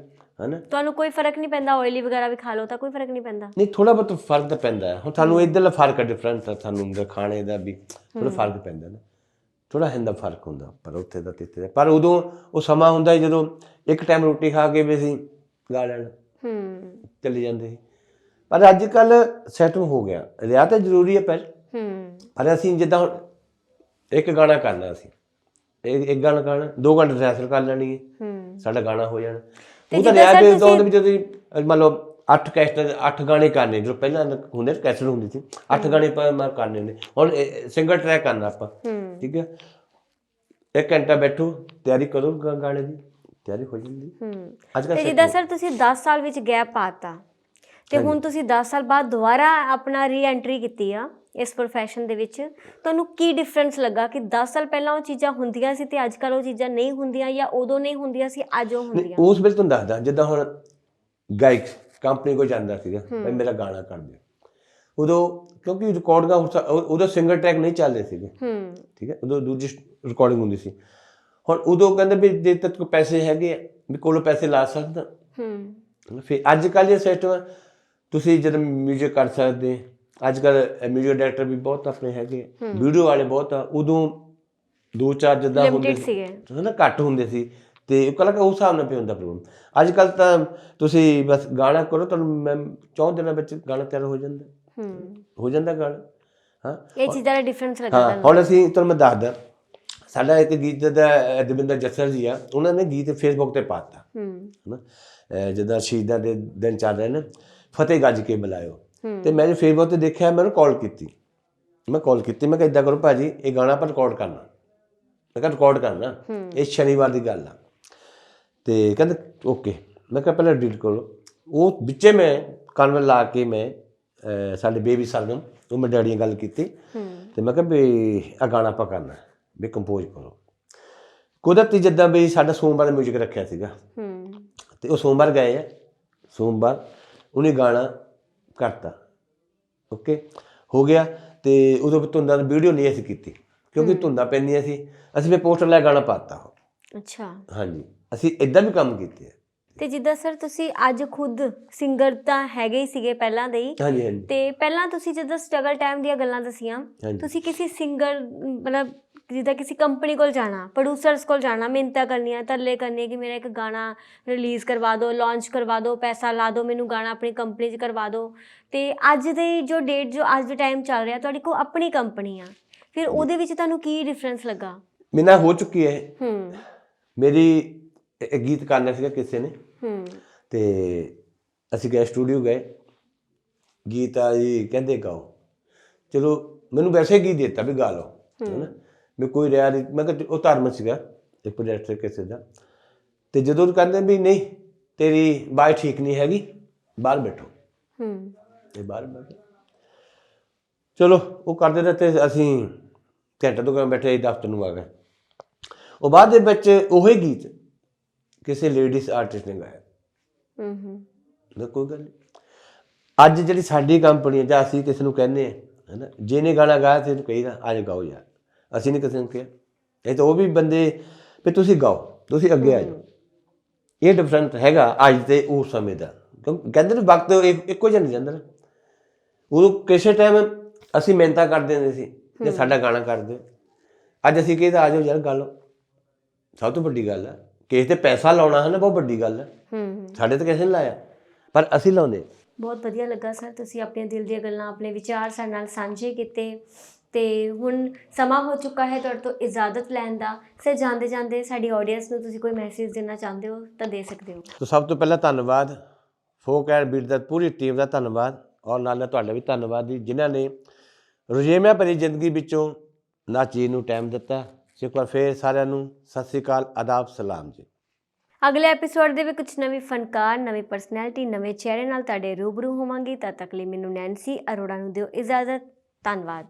ਹਨਾ? ਤੁਹਾਨੂੰ ਕੋਈ ਫ਼ਰਕ ਨਹੀਂ ਪੈਂਦਾ ਆਇਲੀ ਵਗੈਰਾ ਵੀ ਖਾ ਲਓ ਤਾਂ ਕੋਈ ਫ਼ਰਕ ਨਹੀਂ ਪੈਂਦਾ। ਨਹੀਂ ਥੋੜਾ ਬਹੁਤ ਫ਼ਰਕ ਤਾਂ ਪੈਂਦਾ ਹੈ। ਹੁਣ ਤੁਹਾਨੂੰ ਇੱਧਰਲਾ ਫ਼ਰਕ ਹੈ ਡਿਫਰੈਂਸ ਹੈ ਤੁਹਾਨੂੰ ਦਾ ਖਾਣੇ ਦਾ ਵੀ ਥੋੜਾ ਫ਼ਰਕ ਪੈਂਦਾ ਨਾ। ਥੋੜਾ ਹਿੰਦਾ ਫ਼ਰਕ ਹੁੰਦਾ ਪਰ ਉੱਥੇ ਦਾ ਤੇ ਇੱਥੇ ਦਾ। ਪਰ ਉਦੋਂ ਉਹ ਸਮਾਂ ਹੁੰਦਾ ਜਦੋਂ ਇੱਕ ਟਾਈਮ ਰੋਟੀ ਖਾ ਕੇ ਵੀ ਅਸੀਂ ਗਾ ਲੈਣਾ। ਹੂੰ। ਚਲੇ ਜਾਂਦੇ ਸੀ। ਪਰ ਅੱਜ ਕੱਲ ਸੈਟਲ ਹੋ ਗਿਆ। ਰਿਆ ਤਾਂ ਜ਼ਰੂਰੀ ਹੈ ਪਰ ਹੂੰ। ਪਰ ਅਸੀਂ ਜਿੱਦਾਂ ਹੁਣ ਇੱਕ ਗਾਣਾ ਕਰਨਾ ਅਸੀਂ ਇੱਕ ਇੱਕ ਗਾਣਾ ਕਰਨਾ ਦੋ ਘੰਟੇ ਰਿਹਰਸਲ ਕਰ ਲੈਣੀ ਹੈ। ਹੂੰ। ਸਾਡਾ ਗਾਣਾ ਹੋ ਜਾਣਾ। ਤੇ ਉਹ ਤਾਂ ਸਰ ਦੇ ਤੋਂ ਤੁਸੀਂ- ਵੀ ਜਦੋਂ ਤੁਸੀਂ ਮੰਨ ਲਓ 8 ਕੈਸਟ 8 ਗਾਣੇ ਕਰਨੇ ਜਦੋਂ ਪਹਿਲਾਂ ਹੁੰਦੇ ਸੀ ਕੈਸਟ ਹੁੰਦੀ ਸੀ। 8 ਗਾਣੇ ਪਰ ਮੈਂ ਕਰਨੇ ਨੇ ਹੁਣ ਸਿੰਗਲ ਟਰੈਕ ਕਰਨਾ ਆਪਾਂ। ਹੂੰ। ਠੀਕ ਹੈ? ਇੱਕ ਘੰਟਾ ਬੈਠੋ ਤਿਆਰੀ ਕਰੋ ਗਾਣੇ ਦੀ। ਤਿਆਰੀ ਹੋ ਜਾਂਦੀ। ਹੂੰ। ਅੱਜ ਤੇ ਕੱਲ੍ਹ ਜਿੱਦਾਂ ਸਰ ਤੁਸੀਂ 10 ਸਾਲ ਵਿੱਚ ਗੈਪ ਪਾਤਾ ਤੇ ਹੁਣ ਤੁਸੀਂ 10 ਸਾਲ ਬਾਅਦ ਦੁਬਾਰਾ ਆਪਣਾ ਰੀ-ਐਂਟਰੀ ਕੀਤੀ ਆ ਇਸ profession ਦੇ ਵਿੱਚ ਤੁਹਾਨੂੰ ਕੀ ਡਿਫਰੈਂਸ ਲੱਗਾ ਕਿ 10 ਸਾਲ ਪਹਿਲਾਂ ਉਹ ਚੀਜ਼ਾਂ ਹੁੰਦੀਆਂ ਸੀ ਤੇ ਅੱਜ ਕੱਲ ਉਹ ਚੀਜ਼ਾਂ ਨਹੀਂ ਹੁੰਦੀਆਂ ਜਾਂ ਉਦੋਂ ਨਹੀਂ ਹੁੰਦੀਆਂ ਸੀ ਅੱਜ ਉਹ ਹੁੰਦੀਆਂ? ਉਸ ਵੇਲੇ ਤੁਹਾਨੂੰ ਦੱਸਦਾ ਜਿੱਦਾਂ ਹੁਣ ਗਾਇਕ ਕੰਪਨੀ ਕੋ ਜਾਂਦਾ ਸੀਗਾ ਭਾਈ ਮੇਰਾ ਗਾਣਾ ਕਰ ਦਿਓ। ਉਦੋਂ ਕਿਉਂਕਿ ਰਿਕਾਰਡਿੰਗਾਂ ਉਸ- ਉ- ਉਦੋਂ ਸਿੰਗਲ ਟਰੈਕ ਨਹੀਂ ਚੱਲਦੇ ਸੀਗੇ। ਹੂੰ। ਠੀਕ ਹੈ ਉਦੋਂ ਦੂਜੀ ਰਿਕਾਰਡਿੰਗ ਹੁੰਦੀ ਸੀ। ਹੁਣ ਉਦੋਂ ਕਹਿੰਦੇ ਵੀ ਜੇ ਤੇਰੇ ਕੋਲ ਪੈਸੇ ਹੈਗੇ ਵੀ ਕੋਲੋਂ ਪੈਸੇ ਲਾ ਸਕਦਾ। ਹੂੰ। ਫਿਰ ਅੱਜ ਕੱਲ੍ਹ ਇਹ ਸਿਸਟਮ ਤੁਸੀਂ ਜਦੋਂ ਮਿਊਜ਼ਿਕ ਕਰ ਸਕਦੇ ਅੱਜ ਕੱਲ੍ਹ ਮਿਊਜ਼ਿਕ ਡਾਇਰੈਕਟਰ ਵੀ ਬਹੁਤ ਆਪਣੇ ਹੈਗੇ ਵੀਡੀਓ ਵਾਲੇ ਬਹੁਤ ਆ। ਉਦੋਂ ਦੋ ਚਾਰ ਜਿੱਦਾਂ ਹੁੰਦੇ ਸੀ ਨਾ ਘੱਟ ਹੁੰਦੇ ਸੀ। ਤੇ ਉਹ ਕਹਿੰਦਾ ਉਸ ਹਿਸਾਬ ਨਾਲ ਪਿਆ ਹੁੰਦਾ ਪ੍ਰੋਗਰਾਮ। ਅੱਜ ਕੱਲ ਤਾਂ ਤੁਸੀਂ ਬਸ ਗਾਣਾ ਕਰੋ ਤੁਹਾਨੂੰ ਮੈਂ ਚੌਂ ਦਿਨਾਂ ਵਿੱਚ ਗਾਣਾ ਤਿਆਰ ਹੋ ਜਾਂਦਾ। ਹੂੰ। ਹੋ ਜਾਂਦਾ ਗਾਣਾ। ਹਾਂ। ਇਹ ਚੀਜ਼ਾਂ ਦਾ ਡਿਫਰੈਂਸ ਲੱਗਾ ਹਾਂ ਹੁਣ ਅਸੀਂ ਤੁਹਾਨੂੰ ਮੈਂ ਦੱਸਦਾ। ਸਾਡਾ ਇੱਕ ਗੀਤ ਦਾ ਦਵਿੰਦਰ ਜੱਸਰ ਜੀ ਆ ਉਹਨਾਂ ਨੇ ਗੀਤ ਫੇਸਬੁੱਕ ਤੇ ਪਾਤਾ ਹੂੰ। ਹਨਾ। ਜਿੱਦਾਂ ਸ਼ਹੀਦਾਂ ਦੇ ਦਿਨ ਚੱਲ ਰਹੇ ਨੇ। ਫਤਿਹ ਗੱਜ ਕੇ ਬੁਲਾਇਓ ਤੇ ਮੈਂ ਜੋ ਫੇਸਬੁੱਕ ਤੇ ਦੇਖਿਆ ਮੈਨੂੰ ਕਾਲ ਕੀਤੀ। ਮੈਂ ਕਾਲ ਕੀਤੀ ਮੈਂ ਕਿਹਾ ਇਦਾਂ ਕਰੋ ਭਾਜੀ ਇਹ ਗਾਣਾ ਆਪਾਂ ਰਿਕਾਰਡ ਕਰਨਾ। ਮੈਂ ਕਿਹਾ ਰਿਕਾਰਡ ਕਰਨਾ? ਇਹ ਸ਼ਨੀਵਾਰ ਦੀ ਗੱਲ ਆ। ਤੇ ਕਹਿੰਦੇ ਓਕੇ। ਮੈਂ ਕਿਹਾ ਪਹਿਲਾਂ ਐਡਿਟ ਕਰੋ। ਉਹ ਵਿੱਚੇ ਮੈਂ ਕਨਵਰ ਲਾ ਕੇ ਮੈਂ ਸਾਡੇ ਬੇਬੀ ਸਰਗਮ ਉਹ ਮੈਂ ਡੈਡੀ ਨਾਲ ਗੱਲ ਕੀਤੀ। ਤੇ ਮੈਂ ਕਿਹਾ ਵੀ ਆ ਗਾਣਾ ਆਪਾਂ ਕਰਨਾ ਵੀ ਕੰਪੋਜ਼ ਕਰੋ। ਕੁਦਰਤੀ ਜਿੱਦਾਂ ਵੀ ਸਾਡਾ ਸੋਮਵਾਰ 직 ਰੱਖਿਆ ਸੀਗਾ। ਤੇ ਉਹ ਸੋਮਵਾਰ ਗਏ ਆ। ਸੋਮਵਾਰ ਉਹਨੇ ਗਾਣਾ ਕਰਤਾ। ਓਕੇ ਹੋ ਗਿਆ ਤੇ ਉਦੋਂ ਧੁੰਦਾਂ ਦੀ ਵੀਡੀਓ ਨਹੀਂ ਅਸੀਂ ਕੀਤੀ ਕਿਉਂਕਿ ਧੁੰਦਾਂ ਪੈਂਦੀਆਂ ਸੀ। ਅਸੀਂ ਫਿਰ ਪੋਸਟਰ ਲੈ ਗਾਣਾ ਪਾਤਾ ਅੱਛਾ। ਹਾਂਜੀ। ਅਸੀਂ ਇਦਾਂ ਵੀ ਕੰਮ ਕੀਤੇ ਆ। ਤੇ ਜਿੱਦਾਂ ਸਰ ਤੁਸੀਂ ਅੱਜ ਖੁਦ ਸਿੰਗਰ ਤਾਂ ਹੈਗੇ ਹੀ ਸੀਗੇ ਪਹਿਲਾਂ ਦੇ ਹੀ। ਤੇ ਪਹਿਲਾਂ ਤੁਸੀਂ ਜਦੋਂ ਸਟਰਗਲ ਟਾਈਮ ਦੀਆਂ ਗੱਲਾਂ ਦਸੀਆਂ ਤੁਸੀਂ ਕਿਸੇ ਸਿੰਗਰ ਮਤਲਬ ਜਿੱਦਾਂ ਕਿਸੇ ਕੰਪਨੀ ਕੋਲ ਜਾਣਾ ਪ੍ਰੋਡਿਊਸਰਸ ਕੋਲ ਜਾਣਾ ਮਿਹਨਤਾਂ ਕਰਨੀਆਂ ਤਰਲੇ ਕਰਨੇ ਕਿ ਮੇਰਾ ਇੱਕ ਗਾਣਾ ਰਿਲੀਜ਼ ਕਰਵਾ ਦਿਓ ਲਾਂਚ ਕਰਵਾ ਦਿਓ ਪੈਸਾ ਲਾ ਦਿਓ ਮੈਨੂੰ ਗਾਣਾ ਆਪਣੀ ਕੰਪਨੀ 'ਚ ਕਰਵਾ ਦਿਓ। ਤੇ ਅੱਜ ਦੇ ਜੋ ਡੇਟ ਜੋ ਅੱਜ ਦੇ ਟਾਈਮ ਚੱਲ ਰਿਹਾ ਤੁਹਾਡੀ ਕੋਲ ਆਪਣੀ ਕੰਪਨੀ ਆ। ਫਿਰ ਉਹਦੇ ਵਿੱਚ ਤੁਹਾਨੂੰ ਕੀ ਡਿਫਰੈਂਸ ਲੱਗਾ? ਮੇਰੇ ਨਾਲ ਹੋ ਚੁੱਕੀ ਹੈ। ਹੂੰ। ਮੇਰੀ ਇਹ ਗੀਤ ਕਰਨਾ ਸੀਗਾ ਕਿਸੇ ਨੇ। ਹੂੰ। ਤੇ ਅਸੀਂ ਗਏ ਸਟੂਡੀਓ ਗਏ। ਗੀਤ ਆ ਜੀ ਕਹਿੰਦੇ ਗਾਓ। ਚਲੋ ਮੈਨੂੰ ਵੈਸੇ ਗੀਤ ਦਿੱਤਾ ਵੀ ਗਾ ਲਓ। ਹੈਨਾ? ਮੈਂ ਕੋਈ ਰਿਆ ਨਹੀਂ। ਮੈਂ ਕਿਹਾ ਉਹ ਧਰਮ ਸੀਗਾ ਇੱਕ ਪ੍ਰੋਜੈਕਟ ਕਿਸੇ ਦਾ। ਤੇ ਜਦੋਂ ਕਹਿੰਦੇ ਵੀ ਨਹੀਂ ਤੇਰੀ ਬਾਈ ਠੀਕ ਨਹੀਂ ਹੈਗੀ ਬਾਹਰ ਬੈਠੋ। ਹੂੰ। ਤੇ ਬਾਹਰ ਬੈਠੇ। ਚਲੋ ਉਹ ਕਰਦੇ ਰਹੇ ਤੇ ਅਸੀਂ ਘੰਟੇ ਤੋਂ ਕੰਮ ਬੈਠੇ ਦਫ਼ਤਰ ਨੂੰ ਆ ਗਏ। ਉਹ ਬਾਅਦ ਦੇ ਵਿੱਚ ਉਹੀ ਗੀਤ ਕਿਸੇ ਲੇਡੀਜ਼ ਆਰਟਿਸਟ ਨੇ ਗਾਇਆ। ਹੂੰ ਹੂੰ। ਨਾ ਕੋਈ ਗੱਲ ਨਹੀਂ। ਅੱਜ ਜਿਹੜੀ ਸਾਡੀ ਕੰਪਨੀ ਹੈ ਜਾਂ ਅਸੀਂ ਕਿਸੇ ਨੂੰ ਕਹਿੰਦੇ ਆ ਹੈਨਾ ਜਿਹਨੇ ਗਾਣਾ ਗਾਇਆ ਤੇ ਉਹਨੂੰ ਕਹੀਦਾ ਅੱਜ ਗਾਓ ਯਾਰ। ਅਸੀਂ ਨਹੀਂ ਕਿਸੇ ਨੂੰ ਕਿਹਾ। ਇਹ ਤਾਂ ਉਹ ਵੀ ਬੰਦੇ ਵੀ ਤੁਸੀਂ ਗਾਓ ਤੁਸੀਂ ਅੱਗੇ ਆ ਜਾਓ। ਇਹ ਡਿਫਰੈਂਟ ਹੈਗਾ ਅੱਜ ਤੇ ਉਸ ਸਮੇਂ ਦਾ। ਕਹਿੰਦੇ ਨੇ ਵਕਤ ਇੱਕ- ਜਿਹਾ ਨਹੀਂ ਜਾਂਦਾ ਨਾ। ਉਦੋਂ ਕਿਸੇ ਟਾਈਮ ਅਸੀਂ ਮਿਹਨਤਾਂ ਕਰਦੇ ਹੁੰਦੇ ਸੀ ਜੇ ਸਾਡਾ ਗਾਣਾ ਕਰ ਦਿਓ ਅੱਜ ਅਸੀਂ ਕਹਿੰਦਾ ਆ ਜਾਓ ਯਾਰ ਗਾ ਲਓ। ਸਭ ਤੋਂ ਵੱਡੀ ਗੱਲ ਹੈ ਕਿਸੇ ਤੇ ਪੈਸਾ ਲਾਉਣਾ ਹੈ ਨਾ ਬਹੁਤ ਵੱਡੀ ਗੱਲ ਹੂੰ। ਸਾਡੇ ਤਾਂ ਕਿਸੇ ਨੇ ਲਾਇਆ ਪਰ ਅਸੀਂ ਲਾਉਂਦੇ। ਬਹੁਤ ਵਧੀਆ ਲੱਗਾ ਸਰ ਤੁਸੀਂ ਆਪਣੇ ਦਿਲ ਦੀਆਂ ਗੱਲਾਂ ਆਪਣੇ ਵਿਚਾਰ ਸਾਡੇ ਨਾਲ ਸਾਂਝੇ ਕੀਤੇ। ਤੇ ਹੁਣ ਸਮਾਂ ਹੋ ਚੁੱਕਾ ਹੈ ਤੁਹਾਡੇ ਤੋਂ ਇਜਾਜ਼ਤ ਲੈਣ ਦਾ। ਸਰ ਜਾਂਦੇ ਜਾਂਦੇ ਸਾਡੀ ਆਡੀਅנס ਨੂੰ ਤੁਸੀਂ ਕੋਈ ਮੈਸੇਜ ਦੇਣਾ ਚਾਹੁੰਦੇ ਹੋ ਤਾਂ ਦੇ ਸਕਦੇ ਹੋ। ਸੋ ਸਭ ਤੋਂ ਪਹਿਲਾਂ ਧੰਨਵਾਦ। ਫੋਕ ਐਂਡ ਬੀਟ ਦਾ ਪੂਰੀ ਟੀਮ ਦਾ ਧੰਨਵਾਦ ਔਰ ਨਾਲ ਨਾਲ ਤੁਹਾਡਾ ਵੀ ਧੰਨਵਾਦ ਜੀ ਜਿਨ੍ਹਾਂ ਨੇ ਰੁਝੇਵਿਆਂ ਭਰੀ ਜ਼ਿੰਦਗੀ ਵਿੱਚੋਂ ਨਾ ਚੀਜ਼ ਨੂੰ ਟਾਈਮ ਦਿੱਤਾ। ਇੱਕ ਵਾਰ ਫੇਰ ਸਾਰਿਆਂ ਨੂੰ ਸਤਿ ਸ੍ਰੀ ਅਕਾਲ ਆਦਾਬ ਸਲਾਮ ਜੀ। ਅਗਲੇ ਐਪੀਸੋਡ ਦੇ ਵਿੱਚ ਕੁਝ ਨਵੀਂ ਫਨਕਾਰ ਨਵੀਂ ਪਰਸਨੈਲਿਟੀ ਨਵੇਂ ਚਿਹਰੇ ਨਾਲ ਤੁਹਾਡੇ ਰੂਬਰੂ ਹੋਵਾਂਗੀ। ਤਦ ਤੱਕ ਲਈ ਮੈਨੂੰ ਨੈਂਸੀ ਅਰੋੜਾ ਨੂੰ ਦਿਓ ਇਜਾਜ਼ਤ। ਧੰਨਵਾਦ।